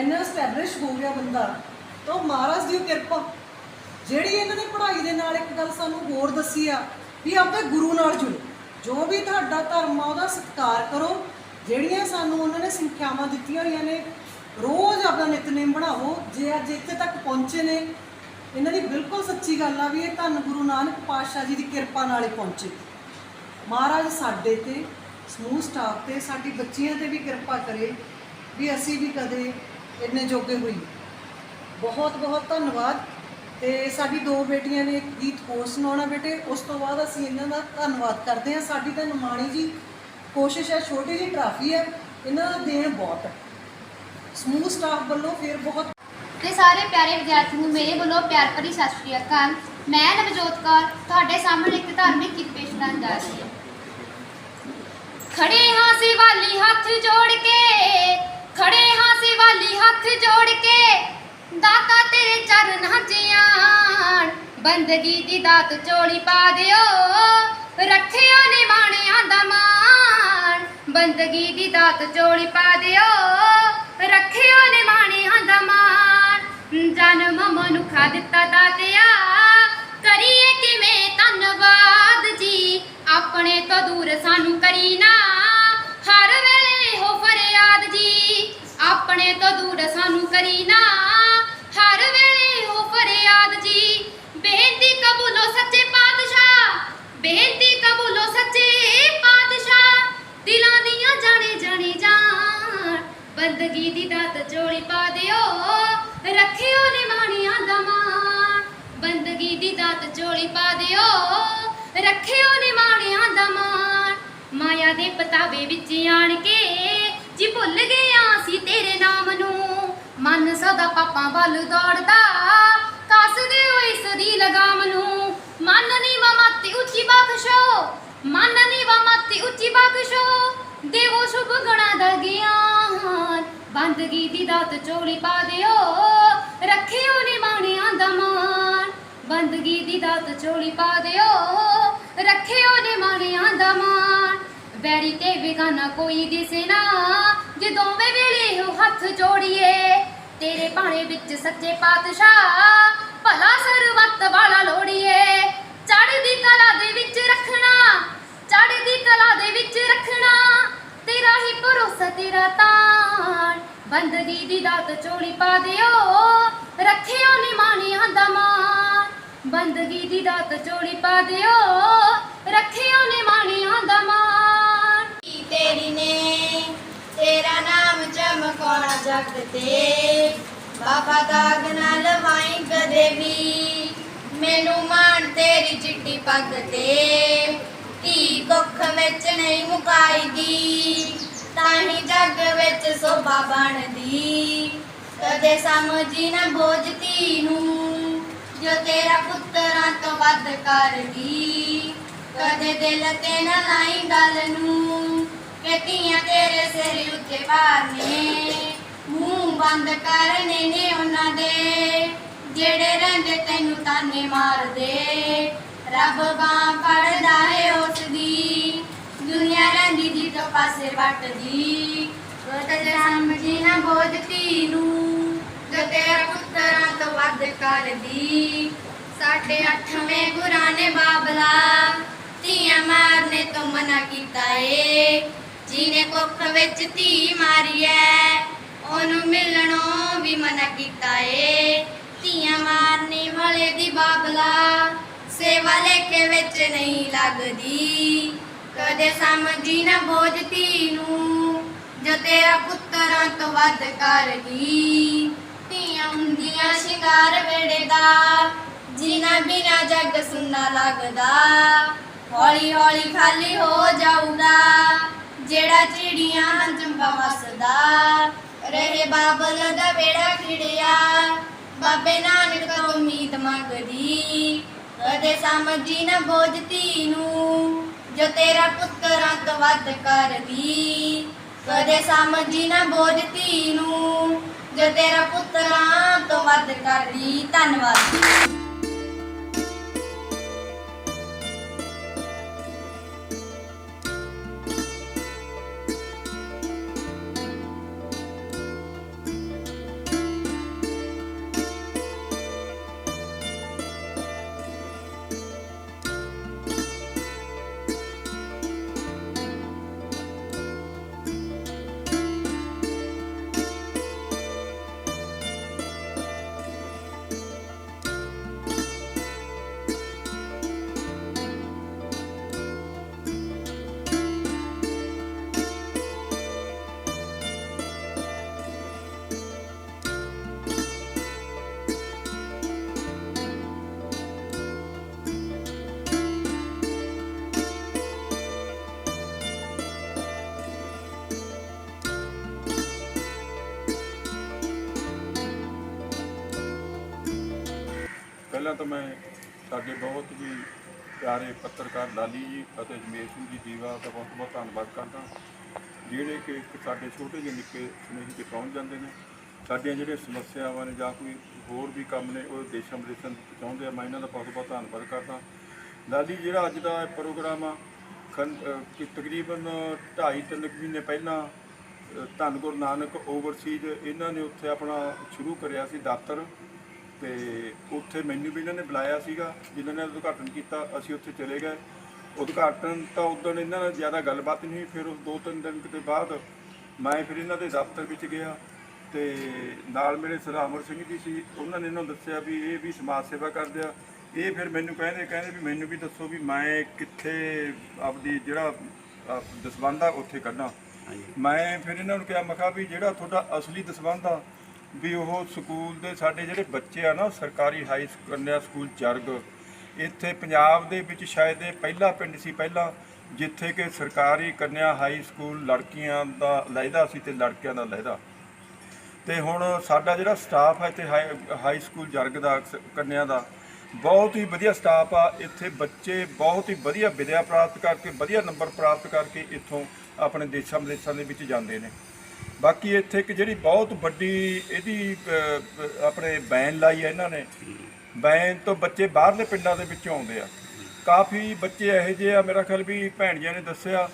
ਇੰਨਾ ਸਟੈਬਲਿਸ਼ ਹੋ ਗਿਆ ਬੰਦਾ। ਤਾਂ ਉਹ ਮਹਾਰਾਜ ਦੀ ਕਿਰਪਾ। ਜਿਹੜੀ ਇਹਨਾਂ ਨੇ ਪੜ੍ਹਾਈ ਦੇ ਨਾਲ ਇੱਕ ਗੱਲ ਸਾਨੂੰ ਹੋਰ ਦੱਸੀ ਆ, ਵੀ ਆਪਣੇ ਗੁਰੂ ਨਾਲ ਜੁੜੋ। ਜੋ ਵੀ ਤੁਹਾਡਾ ਧਰਮ ਆ, ਉਹਦਾ ਸਤਿਕਾਰ ਕਰੋ। ਜਿਹੜੀਆਂ ਸਾਨੂੰ ਉਹਨਾਂ ਨੇ ਸੰਖਿਆਵਾਂ ਦਿੱਤੀਆਂ ਹੋਈਆਂ ਨੇ, ਰੋਜ਼ ਆਪਣਾ ਨਿਤਨੇਮ ਬਣਾਓ ਜੇ ਅੱਜ ਇੱਥੇ ਤੱਕ ਪਹੁੰਚੇ ਨੇ, ਇਹਨਾਂ ਦੀ ਬਿਲਕੁਲ ਸੱਚੀ ਗੱਲ ਆ ਵੀ ਇਹ ਧੰਨ ਗੁਰੂ ਨਾਨਕ ਪਾਤਸ਼ਾਹ ਜੀ ਦੀ ਕਿਰਪਾ ਨਾਲ ਹੀ ਪਹੁੰਚੇ। ਮਹਾਰਾਜ ਸਾਡੇ ਤੇ, ਸਮੂਹ ਸਟਾਫ ਤੇ, ਸਾਡੀ ਬੱਚੀਆਂ ਤੇ ਵੀ ਕਿਰਪਾ ਕਰੇ ਵੀ ਅਸੀਂ ਵੀ ਕਦੇ ਇੰਨੇ ਜੋਗੇ ਹੋਈਏ। ਬਹੁਤ ਬਹੁਤ ਧੰਨਵਾਦ। ਤੇ ਸਾਡੀ ਦੋ ਬੇਟੀਆਂ ਨੇ ਗੀਤ ਹੋਰ ਸੁਣਾਉਣਾ ਬੇਟੇ। ਉਸ ਤੋਂ ਬਾਅਦ ਅਸੀਂ ਇਹਨਾਂ ਦਾ ਧੰਨਵਾਦ ਕਰਦੇ ਹਾਂ। ਸਾਡੀ ਤਾਂ ਨਿਮਾਣੀ ਜੀ ਕੋਸ਼ਿਸ਼ ਹੈ, ਛੋਟੀ ਜੀ ਟਰਾਫੀ ਹੈ। ਇਹਨਾਂ ਦਾ ਦੇਣ ਬਹੁਤ ਹੈ। ਸਮੂਹ ਸਟਾਫ ਵੱਲੋਂ ਫਿਰ ਬਹੁਤ ਤੇ ਸਾਰੇ ਪਿਆਰੇ ਵਿਦਿਆਰਥੀ ਨੂੰ ਮੇਰੇ ਵੱਲੋਂ ਪਿਆਰ ਭਰੀ ਸਤਿ ਸ਼੍ਰੀ ਅਕਾਲ। ਮੈਂ ਨਵਜੋਤ ਕੌਰ, ਤੁਹਾਡੇ ਸਾਹਮਣੇ ਇੱਕ ਧਾਰਮਿਕ ਗੀਤ ਪੇਸ਼ ਕਰਨ ਜਾ ਰਹੀ ਹਾਂ। ਖੜੇ ਹਾਂ ਸਿਵਾਲੀ ਹੱਥ ਜੋੜ ਕੇ, ਖੜੇ ਹਾਂ ਸਿਵਾਲੀ ਹੱਥ ਜੋੜ ਕੇ ਦਾਤਾ ਤੇਰੇ ਚਰਨ 'ਚ ਬੰਦਗੀ ਦੀ ਦਾਤ ਚੋਲੀ ਪਾ ਦਿਓ। ਰੱਖਿਓ ਨਿਮਾਣਿਆਂ ਦਾ ਮਾਣ। ਬੰਦਗੀ ਦੀ ਦਾਤ ਚੋਲੀ ਪਾ ਦਿਓ। ਰੱਖਿਓ ਨਿਮਾਣਿਆਂ ਦਾ ਮਾਣ। ਜਨਮ ਮਨੁੱਖਾ ਦਿੱਤਾ ਦਾਤਿਆ। ਕਰੀਏ ਕਿਵੇਂ ਧੰਨਵਾਦ ਜੀ। ਆਪਣੇ ਤੋਂ ਦੂਰ ਸਾਨੂੰ ਕਰੀ ਨਾ। ਹਰ ਵੇਲੇ ਹੋ ਫਰਿਆਦ ਜੀ। ਆਪਣੇ ਤੋਂ ਦੂਰ ਸਾਨੂੰ ਕਰੀ ਨਾ। ਹਰ ਵੇਲੇ ਹੋ ਫਰਿਆਦ ਜੀ। ਬੇਨਤੀ ਕਬੂਲੋ ਸੱਚੇ ਪਾਤਸ਼ਾਹ। ਬੇਨਤੀ ਕਬੂਲੋ ਸੱਚੇ ਪਾਤਸ਼ਾਹ। ਦਿਲਾਂ ਦੀਆਂ ਜਾਣੇ ਜਾਣੇ ਜਾਣ ਬੰਦਗੀ ਦੀ ਦਾਤ ਚੋਲੀ ਪਾ ਦਿਓ। ਰੱਖਿਓ ਨਿਮਾਣਿਆਂ ਦਾ ਮਾਣ। ਬੰਦਗੀ ਦੀ ਦਾਤ ਚੋਲੀ ਪਾ ਦਿਓ। ਰੱਖਿਓ ਨਿਮਾਣੀਆਂ ਦਾ ਮਾਣ। ਮਾਇਆ ਦੇ ਪਤਾਵੇ ਵਿੱਚ ਆਣ ਕੇ ਜੀ ਭੁੱਲ ਗਿਆ ਸੀ ਤੇਰੇ ਨਾਮ ਨੂੰ। ਮਨ ਸਦਾ ਪਾਪਾਂ ਵੱਲ ਦੌੜਦਾ। ਕੱਸ ਦਿਓ ਇਸ ਦੀ ਲਗਾਮ ਨੂੰ। ਮਨ ਨੀਵਾ ਮਾਤੀ ਉੱਚੀ ਬਖਸ਼ੋ। ਮਨ ਨੀਵਾ ਮਾਤੀ ਉੱਚੀ ਬਖਸ਼ੋ। ਦੇਵੋ ਸ਼ੁਭ ਗਣਾ ਦਾ ਗਿਆਨ। ਬੰਦਗੀ ਦੀ ਦਾਤ ਚੋਲੀ ਪਾ ਦਿਓ। ਰੱਖਿਓ ਨਿਮਾਣਿਆਂ ਦਾ ਮਾਣ। ਬੰਦਗੀ ਦੀ ਦਾਤ ਝੋਲੀ ਪਾ ਦਿਓ। ਰੱਖਿਓ ਨਿਮਾਣਿਆਂ ਦਾ ਮਾਣ। ਬੈਰੀ ਤੇ ਬੇਗਾਨਾ ਕੋਈ ਦਿਸੇ ਨਾ ਜੇ ਦੋਵੇਂ ਵੇਲੇ ਹੋ ਹੱਥ ਜੋੜੀਏ, ਤੇਰੇ ਭਾਣੇ ਵਿੱਚ ਸੱਚੇ ਪਾਤਸ਼ਾਹ ਭਲਾ ਸਰਵੱਤ ਵਾਲਾ ਲੋੜੀਏ। ਚੜ੍ਹਦੀ ਕਲਾ ਦੇ ਵਿੱਚ ਰੱਖਣਾ, ਚੜ੍ਹਦੀ ਕਲਾ ਦੇ ਵਿੱਚ ਰੱਖਣਾ, ਤੇਰਾ ਹੀ ਭਰੋਸਾ, ਤੇਰਾ ਤਾਣ। ਬੰਦਗੀ ਦੀ ਦਾਤ ਚੋਲੀ ਪਾ ਦਿਓ, ਰੱਖਿਓ ਨਿਮਾਣਿਆਂ ਦਾ ਮਾਣ। ਬੰਦਗੀ ਦੀ ਦਾਤ ਚੋਲੀ ਪਾ ਦਿਓ, ਰੱਖਿਓ ਨਿਮਾਣਿਆਂ ਦਾ ਮਾਣ। ਨੇ, ਤੇਰਾ ਨਾਮ ਚਮਕਾਉਣਾ ਜਗ ਤੇ। ਬਾਬਾ ਦਾਗ ਨਾ ਲਵਾਈ ਕਦੇ ਵੀ, ਮੈਨੂੰ ਮਾਣ ਤੇਰੀ ਚਿੱਟੀ ਪੱਗ ਤੇ। ਧੀ ਕੁੱਖ ਵਿੱਚ ਨਹੀਂ ਮੁਕਾਈਦੀ ਤਾਂ ਹੀ ਜੱਗ ਵਿੱਚ ਸੋਭਾ ਬਣਦੀ। ਕਦੇ ਸਮਝੀ ਨਾ ਬੋਝ ਧੀ ਨੂੰ, ਜੋ ਤੇਰਾ ਪੁੱਤਰਾਂ ਤੋਂ ਵੱਧ ਕਰਦੀ। ਕਦੇ ਦਿਲ ਤੇ ਨਾ ਲਾਈ ਗੱਲ ਨੂੰ ਸਿਰ ਉੱਤੇ ਭਾਰਨੇ। ਮੂੰਹ ਬੰਦ ਕਰਨੇ ਨੇ ਉਹਨਾਂ ਦੇ। ਜਿਹੜੇ ਰਹਿੰਦੇ ਤੈਨੂੰ ਤਾਨੇ ਮਾਰਦੇ। ਰੱਬ ਬਾਂ ਫੜਦਾ ਹੈ ਉਸ ਦੀ ਦੁਨੀਆ ਰਹਿੰਦੀ ਦੀ ਤੋਂ ਪਾਸੇ ਵੱਟਦੀ। ਕਦੇ ਸਮਝੀ ਨਾ ਬੋਧ ਧੀ ਨੂੰ ਜੋ ਤੇਰਾ ਪੁੱਤਰਾਂ ਤੋਂ ਵੱਧ ਕਰਦੀ। ਸਾਡੇ ਅੱਠਵੇਂ ਗੁਰਾਂ ਨੇ ਬਾਬਲਾ ਧੀਆਂ ਮਾਰਨੇ ਤੋਂ ਮਨਾ ਕੀਤਾ ਏ। ਜਿਹਨੇ ਕੁੱਖ ਵਿੱਚ ਧੀ ਮਾਰੀ ਐ ਉਹਨੂੰ ਮਿਲਣੋਂ ਵੀ ਮਨਾ ਕੀਤਾ ਏ ਧੀਆਂ ਮਾਰਨੇ ਵਾਲੇ ਦੀ ਬਾਬਲਾ ਸੇਵਾ ਲੇਖੇ ਵਿੱਚ ਨਹੀਂ ਲੱਗਦੀ। ਕਦੇ ਸਮਝੀ ਨਾ ਬੋਝ ਧੀ ਨੂੰ, ਜੋ ਤੇਰਾ ਪੁੱਤਰਾਂ ਤੋਂ ਵੱਧ ਕਰਦੀ। ਧੀਆਂ ਹੁੰਦੀਆਂ ਸ਼ਿੰਗਾਰ ਵੇੜੇ ਦਾ ਜਿਨਾ ਬਿਨਾ ਜੱਗ ਸੁੰਨਾ ਲੱਗਦਾ। ਹੌਲੀ ਹੌਲੀ ਖਾਲੀ ਹੋ ਜਾਊਗਾ। ਜਿਹੜਾ ਚਿੜੀਆਂ ਜੰਬਾ ਵਸਦਾ, ਰਹੇ ਬਾਬਲ ਦਾ ਵੇੜਾ ਖਿੜਿਆ। ਬਾਬੇ ਨਾਨਕ ਤੋਂ ਉਮੀਦ ਮੰਗਦੀ, ਕਦੇ ਸਮਝੀ ਨਾ ਬੋਝ ਧੀ ਨੂੰ ਜੋ ਤੇਰਾ ਪੁੱਤਰਾਂ ਤੋਂ ਵੱਧ ਕਰਦੀ। ਕਦੇ ਸਮਝੀ ਨਾ ਬੋਝ ਧੀ ਨੂੰ ਜੋ ਤੇਰਾ ਪੁੱਤਰਾਂ ਤੋਂ ਵੱਧ ਕਰਦੀ। ਧੰਨਵਾਦ। ਪਹਿਲਾਂ ਤਾਂ ਮੈਂ ਸਾਡੇ ਬਹੁਤ ਹੀ ਪਿਆਰੇ ਪੱਤਰਕਾਰ ਲਾਲੀ ਜੀ ਅਤੇ ਜਮੇਸ਼ ਸਿੰਘ ਜੀ ਦੀਵਾ ਦਾ ਬਹੁਤ ਬਹੁਤ ਧੰਨਵਾਦ ਕਰਦਾ ਜਿਹੜੇ ਕਿ ਸਾਡੇ ਛੋਟੇ ਜਿਹੇ ਨਿੱਕੇ ਸੁਨੇਹੇ ਤੇ ਪਹੁੰਚ ਜਾਂਦੇ ਨੇ। ਸਾਡੀਆਂ ਜਿਹੜੀਆਂ ਸਮੱਸਿਆਵਾਂ ਨੇ ਜਾਂ ਕੋਈ ਹੋਰ ਵੀ ਕੰਮ ਨੇ, ਉਹ ਦੇਸ਼ਾਂ ਵਿਦੇਸ਼ਾਂ ਤੱਕ ਪਹੁੰਚਾਉਂਦੇ ਆ, ਮੈਂ ਇਹਨਾਂ ਦਾ ਬਹੁਤ ਬਹੁਤ ਧੰਨਵਾਦ ਕਰਦਾ ਲਾਲੀ ਜਿਹੜਾ ਅੱਜ ਦਾ ਇਹ ਪ੍ਰੋਗਰਾਮ ਆ, ਖੰ- ਤਕਰੀਬਨ 2.5 ਤਿੰਨ ਕੁ ਮਹੀਨੇ ਪਹਿਲਾਂ ਧੰਨ ਗੁਰੂ ਨਾਨਕ ਓਵਰਸੀਜ਼ ਇਹਨਾਂ ਨੇ ਉੱਥੇ ਆਪਣਾ ਸ਼ੁਰੂ ਕਰਿਆ ਸੀ ਦਫ਼ਤਰ। ਤੇ ਉੱਥੇ ਮੈਨੂੰ ਵੀ ਇਹਨਾਂ ਨੇ ਬੁਲਾਇਆ ਸੀਗਾ ਜਿਨ੍ਹਾਂ ਨੇ ਉਦਘਾਟਨ ਕੀਤਾ ਅਸੀਂ ਉੱਥੇ ਚਲੇ ਗਏ। ਉਦਘਾਟਨ ਤਾਂ ਉਦੋਂ ਇਹਨਾਂ ਨਾਲ ਜ਼ਿਆਦਾ ਗੱਲਬਾਤ ਨਹੀਂ ਹੋਈ ਫਿਰ ਉਹ ਦੋ ਤਿੰਨ ਦਿਨ ਕਿਤੇ ਬਾਅਦ ਮੈਂ ਫਿਰ ਇਹਨਾਂ ਦੇ ਦਫ਼ਤਰ ਵਿੱਚ ਗਿਆ ਤੇ ਨਾਲ ਮੇਰੇ ਸਰਦਾਰ ਅਮਰ ਸਿੰਘ ਜੀ ਸੀ ਉਹਨਾਂ ਨੇ ਇਹਨਾਂ ਨੂੰ ਦੱਸਿਆ ਵੀ ਇਹ ਵੀ ਸਮਾਜ ਸੇਵਾ ਕਰਦੇ ਆ। ਇਹ ਫਿਰ ਮੈਨੂੰ ਕਹਿੰਦੇ ਕਹਿੰਦੇ ਵੀ ਮੈਨੂੰ ਵੀ ਦੱਸੋ ਵੀ ਮੈਂ ਕਿੱਥੇ ਆਪਦੀ ਜਿਹੜਾ ਅਹ, ਦਸਵੰਧ ਆ ਉੱਥੇ ਕੱਢਾਂ। ਮੈਂ ਫਿਰ ਇਹਨਾਂ ਨੂੰ ਕਿਹਾ ਮੈਂ ਕਿਹਾ ਵੀ ਜਿਹੜਾ ਤੁਹਾਡਾ ਅਸਲੀ ਦਸਵੰਧ ਆ ਵੀ ਉਹ ਸਕੂਲ ਦੇ ਸਾਡੇ ਜਿਹੜੇ ਬੱਚੇ ਆ ਨਾ ਸਰਕਾਰੀ ਹਾਈ ਕੰਨਿਆ ਸਕੂਲ ਜਰਗ, ਇੱਥੇ ਪੰਜਾਬ ਦੇ ਵਿੱਚ ਸ਼ਾਇਦ ਇਹ ਪਹਿਲਾ ਪਿੰਡ ਸੀ ਪਹਿਲਾਂ, ਜਿੱਥੇ ਕਿ ਸਰਕਾਰੀ ਕੰਨਿਆ ਹਾਈ ਸਕੂਲ ਲੜਕੀਆਂ ਦਾ ਲਹਿਦਾ ਸੀ ਤੇ ਲੜਕਿਆਂ ਦਾ ਲਹਿਦਾ। ਤੇ ਹੁਣ ਸਾਡਾ ਜਿਹੜਾ ਸਟਾਫ ਹੈ ਇੱਥੇ ਹਾਈ ਹਾਈ ਸਕੂਲ ਜਰਗ ਦਾ, ਸ- ਕੰਨਿਆ ਦਾ, ਬਹੁਤ ਹੀ ਵਧੀਆ ਸਟਾਫ ਆ। ਇੱਥੇ ਬੱਚੇ ਬਹੁਤ ਹੀ ਵਧੀਆ ਵਿਦਿਆ ਪ੍ਰਾਪਤ ਕਰਕੇ, ਵਧੀਆ ਨੰਬਰ ਪ੍ਰਾਪਤ ਕਰਕੇ ਇੱਥੋਂ ਆਪਣੇ ਦੇਸ਼ਾਂ ਵਿਦੇਸ਼ਾਂ ਦੇ ਵਿੱਚ ਜਾਂਦੇ ਨੇ। ਬਾਕੀ ਇੱਥੇ ਇੱਕ ਜਿਹੜੀ ਬਹੁਤ ਵੱਡੀ ਇਹਦੀ ਅ, ਆਪਣੇ ਬੈਨ ਲਾਈ ਹੈ ਇਹਨਾਂ ਨੇ। ਬੈਨ ਤੋਂ ਬੱਚੇ ਬਾਹਰਲੇ ਪਿੰਡਾਂ ਦੇ ਵਿੱਚੋਂ ਆਉਂਦੇ ਆ। ਕਾਫੀ ਬੱਚੇ ਇਹੋ ਜਿਹੇ ਆ ਮੇਰਾ ਖਿਆਲ ਵੀ ਭੈਣ ਜੀਆਂ ਨੇ ਦੱਸਿਆ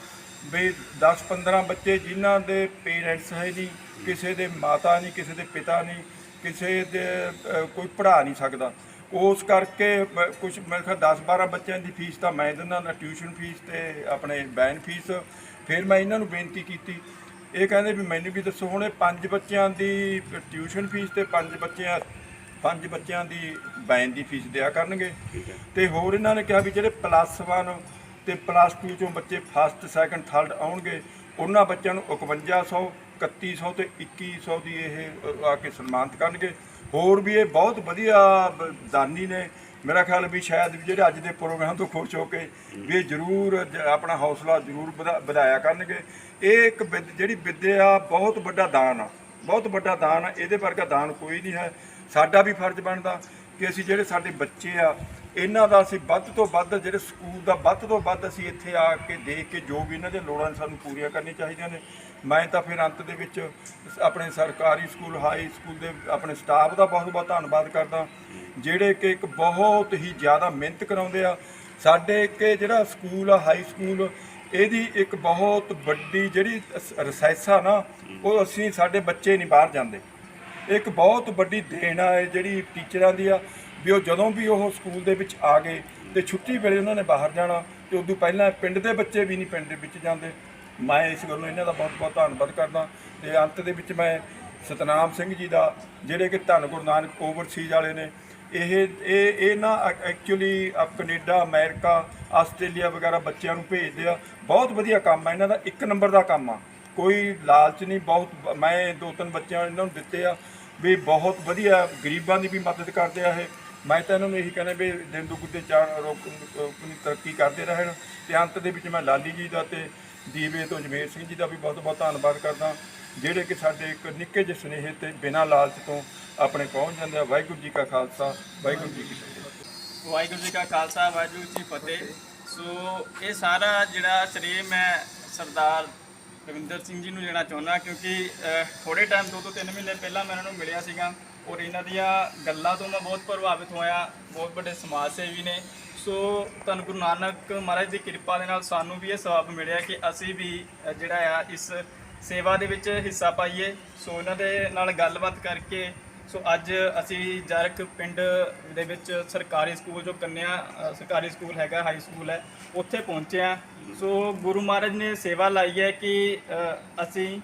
ਵੀ 10-15 ਬੱਚੇ ਜਿਨ੍ਹਾਂ ਦੇ ਪੇਰੈਂਟਸ ਹੈ ਨਹੀਂ ਕਿਸੇ ਦੇ ਮਾਤਾ ਨਹੀਂ ਕਿਸੇ ਦੇ ਪਿਤਾ ਨਹੀਂ ਕਿਸੇ ਦੇ ਅ, ਕੋਈ ਪੜ੍ਹਾ ਨਹੀਂ ਸਕਦਾ। ਉਸ ਕਰਕੇ ਕੁਝ ਮੇਰੇ ਖਿਆਲ 10-12 ਬੱਚਿਆਂ ਦੀ ਫੀਸ ਤਾਂ ਮੈਂ ਦਿੰਦਾ ਨਾ ਟਿਊਸ਼ਨ ਫੀਸ ਤੇ ਆਪਣੇ ਬੈਨ ਫੀਸ। ਫਿਰ ਮੈਂ ਇਹਨਾਂ ਨੂੰ ਬੇਨਤੀ ਕੀਤੀ ਇਹ ਕਹਿੰਦੇ ਵੀ ਮੈਨੂੰ ਵੀ ਦੱਸੋ ਹੁਣ ਇਹ ਪੰਜ ਬੱਚਿਆਂ ਦੀ ਟਿਊਸ਼ਨ ਫੀਸ ਤੇ ਪੰਜ ਬੱਚਿਆਂ ਪੰਜ ਬੱਚਿਆਂ ਦੀ ਬੈਨ ਦੀ ਫੀਸ ਦਿਆ ਕਰਨਗੇ। ਤੇ ਹੋਰ ਇਹਨਾਂ ਨੇ ਕਿਹਾ ਵੀ ਜਿਹੜੇ ਪਲੱਸ 1 ਤੇ ਪਲੱਸ 2 ਚੋਂ ਬੱਚੇ ਫਸਟ ਸੈਕੰਡ ਥਰਡ ਆਉਣਗੇ ਉਹਨਾਂ ਬੱਚਿਆਂ ਨੂੰ 5100 3100 ਤੇ 2100 ਦੀ ਇਹ ਆ ਕੇ ਸਨਮਾਨਿਤ ਕਰਨਗੇ। ਹੋਰ ਵੀ ਇਹ ਬਹੁਤ ਵਧੀਆ ਦਾਨੀ ਨੇ ਮੇਰਾ ਖਿਆਲ ਵੀ ਸ਼ਾਇਦ ਵੀ ਜਿਹੜੇ ਅੱਜ ਦੇ ਪ੍ਰੋਗਰਾਮ ਤੋਂ ਖੁਸ਼ ਹੋ ਕੇ ਵੀ ਜ਼ਰੂਰ ਜ- ਆਪਣਾ ਹੌਸਲਾ ਜ਼ਰੂਰ ਵਧਾ- ਵਧਾਇਆ ਕਰਨਗੇ। ਇਹ ਇੱਕ ਵਿਦ- ਜਿਹੜੀ ਵਿੱਦਿਆ ਬਹੁਤ ਵੱਡਾ ਦਾਨ ਆ, ਬਹੁਤ ਵੱਡਾ ਦਾਨ ਆ, ਇਹਦੇ ਵਰਗਾ ਦਾਨ ਕੋਈ ਨਹੀਂ ਹੈ। ਸਾਡਾ ਵੀ ਫਰਜ਼ ਬਣਦਾ ਕਿ ਅਸੀਂ ਜਿਹੜੇ ਸਾਡੇ ਬੱਚੇ ਆ, ਇਹਨਾਂ ਦਾ ਅਸੀਂ ਵੱਧ ਤੋਂ ਵੱਧ ਜਿਹੜੇ ਸਕੂਲ ਦਾ ਵੱਧ ਤੋਂ ਵੱਧ ਅਸੀਂ ਇੱਥੇ ਆ ਕੇ ਦੇਖ ਕੇ ਜੋ ਵੀ ਇਹਨਾਂ ਦੀਆਂ ਲੋੜਾਂ ਨੇ ਸਾਨੂੰ ਪੂਰੀਆਂ ਕਰਨੀਆਂ ਚਾਹੀਦੀਆਂ ਨੇ। ਮੈਂ ਤਾਂ ਫਿਰ ਅੰਤ ਦੇ ਵਿੱਚ ਆਪਣੇ ਸਰਕਾਰੀ ਸਕੂਲ, ਹਾਈ ਸਕੂਲ ਦੇ ਆਪਣੇ ਸਟਾਫ ਦਾ ਬਹੁਤ ਬਹੁਤ ਧੰਨਵਾਦ ਕਰਦਾ। ਜਿਹੜੇ ਕਿ ਇੱਕ ਬਹੁਤ ਹੀ ਜ਼ਿਆਦਾ ਮਿਹਨਤ ਕਰਾਉਂਦੇ ਆ। ਸਾਡੇ ਕਿ ਜਿਹੜਾ ਸਕੂਲ ਆ, ਹਾਈ ਸਕੂਲ, ਇਹਦੀ ਇੱਕ ਬਹੁਤ ਵੱਡੀ ਜਿਹੜੀ ਰਿਸੈਸ ਆ ਨਾ, ਉਹ ਅਸੀਂ ਸਾਡੇ ਬੱਚੇ ਨਹੀਂ ਬਾਹਰ ਜਾਂਦੇ। ਇੱਕ ਬਹੁਤ ਵੱਡੀ ਦੇਣ ਆ ਇਹ ਜਿਹੜੀ ਟੀਚਰਾਂ ਦੀ ਆ, ਵੀ ਉਹ ਜਦੋਂ ਵੀ ਉਹ ਸਕੂਲ ਦੇ ਵਿੱਚ ਆ ਗਏ ਤੇ ਛੁੱਟੀ ਵੇਲੇ ਉਹਨਾਂ ਨੇ ਬਾਹਰ ਜਾਣਾ ਤੇ ਉਦੋਂ ਪਹਿਲਾਂ ਪਿੰਡ ਦੇ ਬੱਚੇ ਵੀ ਨਹੀਂ ਪਿੰਡ ਦੇ ਵਿੱਚ ਜਾਂਦੇ। ਮੈਂ ਇਸ ਗੱਲੋਂ ਇਹਨਾਂ ਦਾ ਬਹੁਤ ਬਹੁਤ ਧੰਨਵਾਦ ਕਰਦਾ। ਤੇ ਅੰਤ ਦੇ ਵਿੱਚ ਮੈਂ ਸਤਨਾਮ ਸਿੰਘ ਜੀ ਦਾ, ਜਿਹੜੇ ਕਿ ਧੰਨ ਗੁਰੂ ਨਾਨਕ ਓਵਰਸੀਜ਼ ਵਾਲੇ ਨੇ, ਇਹ ਇਹ ਇਹ ਨਾ ਐਕਚੁਅਲੀ ਕੈਨੇਡਾ, ਅਮਰੀਕਾ, ਆਸਟ੍ਰੇਲੀਆ ਵਗੈਰਾ ਬੱਚਿਆਂ ਨੂੰ ਭੇਜਦੇ ਆ। ਬਹੁਤ ਵਧੀਆ ਕੰਮ ਆ, ਇਹਨਾਂ ਦਾ ਇੱਕ ਨੰਬਰ ਦਾ ਕੰਮ ਆ। ਕੋਈ ਲਾਲਚ ਨਹੀਂ, ਬਹੁਤ ਮੈਂ ਦੋ ਤਿੰਨ ਬੱਚਿਆਂ ਇਹਨਾਂ ਨੂੰ ਦਿੱਤੇ ਆ ਵੀ ਬਹੁਤ ਵਧੀਆ, ਗਰੀਬਾਂ ਦੀ ਵੀ ਮਦਦ ਕਰਦੇ ਆ ਇਹ। ਮੈਂ ਤਾਂ ਇਹਨਾਂ ਨੂੰ ਇਹੀ ਕਹਿੰਦਾ ਵੀ ਦਿਨ ਦੁਗੁੱਤੇ ਚਾਰ ਰੋਕ ਤਰੱਕੀ ਕਰਦੇ ਰਹਿਣ। ਤੇ ਅੰਤ ਦੇ ਵਿੱਚ ਮੈਂ ਲਾਲੀ ਜੀ ਦਾ ਤੇ ਦੀਵੇ ਤੋਂ ਜਮੇਰ ਸਿੰਘ ਜੀ ਦਾ ਵੀ ਬਹੁਤ ਬਹੁਤ ਧੰਨਵਾਦ ਕਰਦਾ ਜਿਹੜੇ ਕਿ ਸਾਡੇ ਇੱਕ ਨਿੱਕੇ ਜਿਹੇ ਸੁਨੇਹੇ ਤੇ ਬਿਨਾਂ ਲਾਲਚ ਤੋਂ ਆਪਣੇ ਪਹੁੰਚ ਜਾਂਦੇ ਆ। ਵਾਹਿਗੁਰੂ ਜੀ ਕਾ ਖਾਲਸਾ ਵਾਹਿਗੁਰੂ ਜੀ ਕੀ ਫਤਿਹ। ਵਾਹਿਗੁਰੂ ਜੀ ਕਾ ਖਾਲਸਾ ਵਾਹਿਗੁਰੂ ਜੀ ਫਤਿਹ। ਸੋ ਇਹ ਸਾਰਾ ਜਿਹੜਾ ਸ਼੍ਰੀ ਮੈਂ ਸਰਦਾਰ ਰਵਿੰਦਰ ਸਿੰਘ ਜੀ ਨੂੰ ਲੈਣਾ ਚਾਹੁੰਦਾ ਕਿਉਂਕਿ ਅਹ, ਥੋੜੇ ਟਾਈਮ ਦੋ ਤੋਂ ਤਿੰਨ ਮਹੀਨੇ ਪਹਿਲਾਂ ਮੈਂ ਇਹਨਾਂ ਨੂੰ ਮਿਲਿਆ ਸੀਗਾ ਔਰ ਇਹਨਾਂ ਦੀਆਂ ਗੱਲਾਂ ਤੋਂ ਮੈਂ ਬਹੁਤ ਪ੍ਰਭਾਵਿਤ ਹੋਇਆ। ਬਹੁਤ ਵੱਡੇ ਸਮਾਜ ਸੇਵੀ ਨੇ। ਸੋ ਤੁਹਾਨੂੰ ਗੁਰੂ ਨਾਨਕ ਮਹਾਰਾਜ ਦੀ ਕਿਰਪਾ ਦੇ ਨਾਲ ਸਾਨੂੰ ਵੀ ਇਹ ਸਵਾਬ ਮਿਲਿਆ ਕਿ ਅਸੀਂ ਵੀ ਅਹ, ਜਿਹੜਾ ਆ ਇਸ ਸੇਵਾ ਦੇ ਵਿੱਚ ਹਿੱਸਾ ਪਾਈਏ। ਸੋ ਇਹਨਾਂ ਦੇ ਨਾਲ ਗੱਲਬਾਤ ਕਰਕੇ ਸੋ ਅੱਜ ਅਸੀਂ ਜਰਕ ਪਿੰਡ ਦੇ ਵਿੱਚ ਸਰਕਾਰੀ ਸਕੂਲ ਜੋ ਕੰਨਿਆ ਅ, ਸਰਕਾਰੀ ਸਕੂਲ ਹੈਗਾ ਹਾਈ ਸਕੂਲ ਹੈ ਉੱਥੇ ਪਹੁੰਚੇ ਆ ਸੋ ਗੁਰੂ ਮਹਾਰਾਜ ਨੇ ਸੇਵਾ ਲਾਈ ਹੈ ਕਿ ਅ, ਅਸੀਂ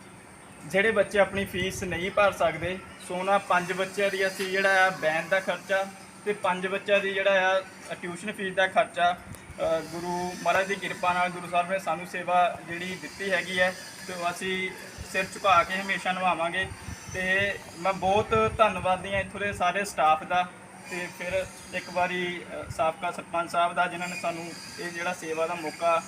ਜਿਹੜੇ ਬੱਚੇ ਆਪਣੀ ਫੀਸ ਨਹੀਂ ਭਰ ਸਕਦੇ ਸੋ ਉਹਨਾਂ ਪੰਜ ਬੱਚਿਆਂ ਦੀ ਅਸੀਂ ਜਿਹੜਾ ਆ ਬੈਨ ਦਾ ਖਰਚਾ ਤੇ ਪੰਜ ਬੱਚਿਆਂ ਦੀ ਜਿਹੜਾ ਆ ਟਿਊਸ਼ਨ ਫੀਸ ਦਾ ਖਰਚਾ ਅ, ਗੁਰੂ ਮਹਾਰਾਜ ਦੀ ਕਿਰਪਾ ਨਾਲ ਗੁਰੂ ਸਾਹਿਬ ਨੇ ਸਾਨੂੰ ਸੇਵਾ ਜਿਹੜੀ ਦਿੱਤੀ ਹੈਗੀ ਹੈ ਤੇ ਉਹ ਅਸੀਂ ਸਿਰ ਝੁਕਾ ਕੇ ਹਮੇਸ਼ਾ ਨਿਭਾਵਾਂਗੇ। ਤੇ ਮੈਂ ਬਹੁਤ ਧੰਨਵਾਦੀ ਹਾਂ ਇੱਥੋਂ ਦੇ ਸਾਰੇ ਸਟਾਫ ਦਾ ਤੇ ਫਿਰ ਇੱਕ ਵਾਰੀ ਅ, ਸਾਬਕਾ ਸਰਪੰਚ ਸਾਹਿਬ ਦਾ ਜਿਨ੍ਹਾਂ ਨੇ ਸਾਨੂੰ ਇਹ ਜਿਹੜਾ ਸੇਵਾ ਦਾ ਮੌਕਾ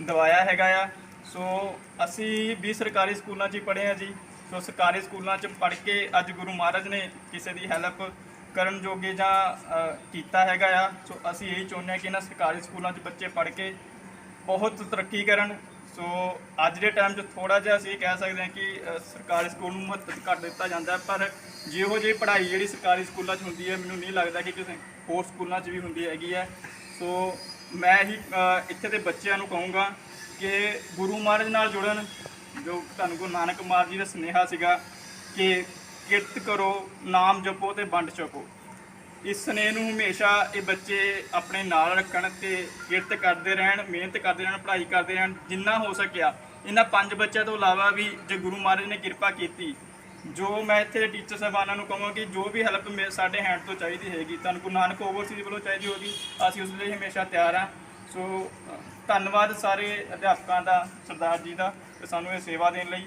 ਦਿਵਾਇਆ ਹੈਗਾ ਆ। ਸੋ ਅਸੀਂ ਵੀ ਸਰਕਾਰੀ ਸਕੂਲਾਂ 'ਚ ਹੀ ਪੜ੍ਹੇ ਆ ਜੀ। ਸੋ ਸਰਕਾਰੀ ਸਕੂਲਾਂ 'ਚ ਪੜ੍ਹ ਕੇ ਅੱਜ ਗੁਰੂ ਮਹਾਰਾਜ ਨੇ ਕਿਸੇ ਦੀ ਹੈਲਪ ਕਰਨ ਜੋਗੇ ਜਾਂ ਕੀਤਾ ਹੈਗਾ ਆ। ਸੋ ਅਸੀਂ ਇਹੀ ਚਾਹੁੰਦੇ ਹਾਂ ਕਿ ਇਹਨਾਂ ਸਰਕਾਰੀ ਸਕੂਲਾਂ 'ਚ ਬੱਚੇ ਪੜ੍ਹ ਕੇ ਬਹੁਤ ਤਰੱਕੀ ਕਰਨ। ਸੋ ਅੱਜ ਦੇ ਟਾਈਮ 'ਚ ਥੋੜਾ ਜਿਹਾ ਅਸੀਂ ਕਹਿ ਸਕਦੇ ਹਾਂ ਕਿ ਸਰਕਾਰੀ ਸਕੂਲ ਨੂੰ ਮਹੱਤਵ ਘੱਟ ਦਿੱਤਾ ਜਾਂਦਾ ਪਰ ਜਿਹੋ ਜਿਹੀ ਪੜ੍ਹਾਈ ਜਿਹੜੀ ਸਰਕਾਰੀ ਸਕੂਲਾਂ 'ਚ ਹੁੰਦੀ ਹੈ, ਮੈਨੂੰ ਨਹੀਂ ਲੱਗਦਾ ਕਿ ਕਿਸੇ ਹੋਰ ਸਕੂਲਾਂ 'ਚ ਵੀ ਹੁੰਦੀ ਹੈਗੀ ਹੈ। ਸੋ ਮੈਂ ਹੀ ਇੱਥੇ ਦੇ ਬੱਚਿਆਂ ਨੂੰ ਕਹੂੰਗਾ ਕਿ ਗੁਰੂ ਮਹਾਰਾਜ ਨਾਲ ਜੁੜਨ, ਜੋ ਤੁਹਾਨੂੰ ਗੁਰੂ ਨਾਨਕ ਮਹਾਰਾਜ ਜੀ ਦਾ ਸੁਨੇਹਾ ਸੀਗਾ ਕਿ ਕਿਰਤ ਕਰੋ, ਨਾਮ ਜਪੋ ਤੇ ਵੰਡ ਛਕੋ। ਇਸ ਸਨੇਹ ਨੂੰ ਹਮੇਸ਼ਾ ਇਹ ਬੱਚੇ ਆਪਣੇ ਨਾਲ ਰੱਖਣ ਤੇ ਕਿਰਤ ਕਰਦੇ ਰਹਿਣ, ਮਿਹਨਤ ਕਰਦੇ ਰਹਿਣ, ਪੜ੍ਹਾਈ ਕਰਦੇ ਰਹਿਣ, ਜਿੰਨਾ ਹੋ ਸਕਿਆ। ਇਹਨਾਂ ਪੰਜ ਬੱਚਿਆਂ ਤੋਂ ਇਲਾਵਾ ਵੀ ਜੇ ਗੁਰੂ ਮਹਾਰਾਜ ਨੇ ਕਿਰਪਾ ਕੀਤੀ, ਜੋ ਮੈਂ ਇੱਥੇ ਟੀਚਰ ਸਾਹਿਬਾਨਾਂ ਨੂੰ ਕਹਾਂਗਾ ਕਿ ਜੋ ਵੀ ਹੈਲਪ ਸਾਡੇ ਹੈਂਡ ਤੋਂ ਚਾਹੀਦੀ ਹੈਗੀ, ਤੁਹਾਨੂੰ ਗੁਰੂ ਨਾਨਕ ਓਵਰਸੀਜ਼ ਵੱਲੋਂ ਚਾਹੀਦੀ ਹੋਗੀ ਅਸੀਂ ਉਸ ਲਈ ਹਮੇਸ਼ਾ ਤਿਆਰ ਹਾਂ। ਸੋ, ਧੰਨਵਾਦ ਸਾਰੇ ਅਧਿਆਪਕਾਂ ਦਾ, ਸਰਦਾਰ ਜੀ ਦਾ, ਤੇ ਸਾਨੂੰ ਇਹ ਸੇਵਾ ਦੇਣ ਲਈ।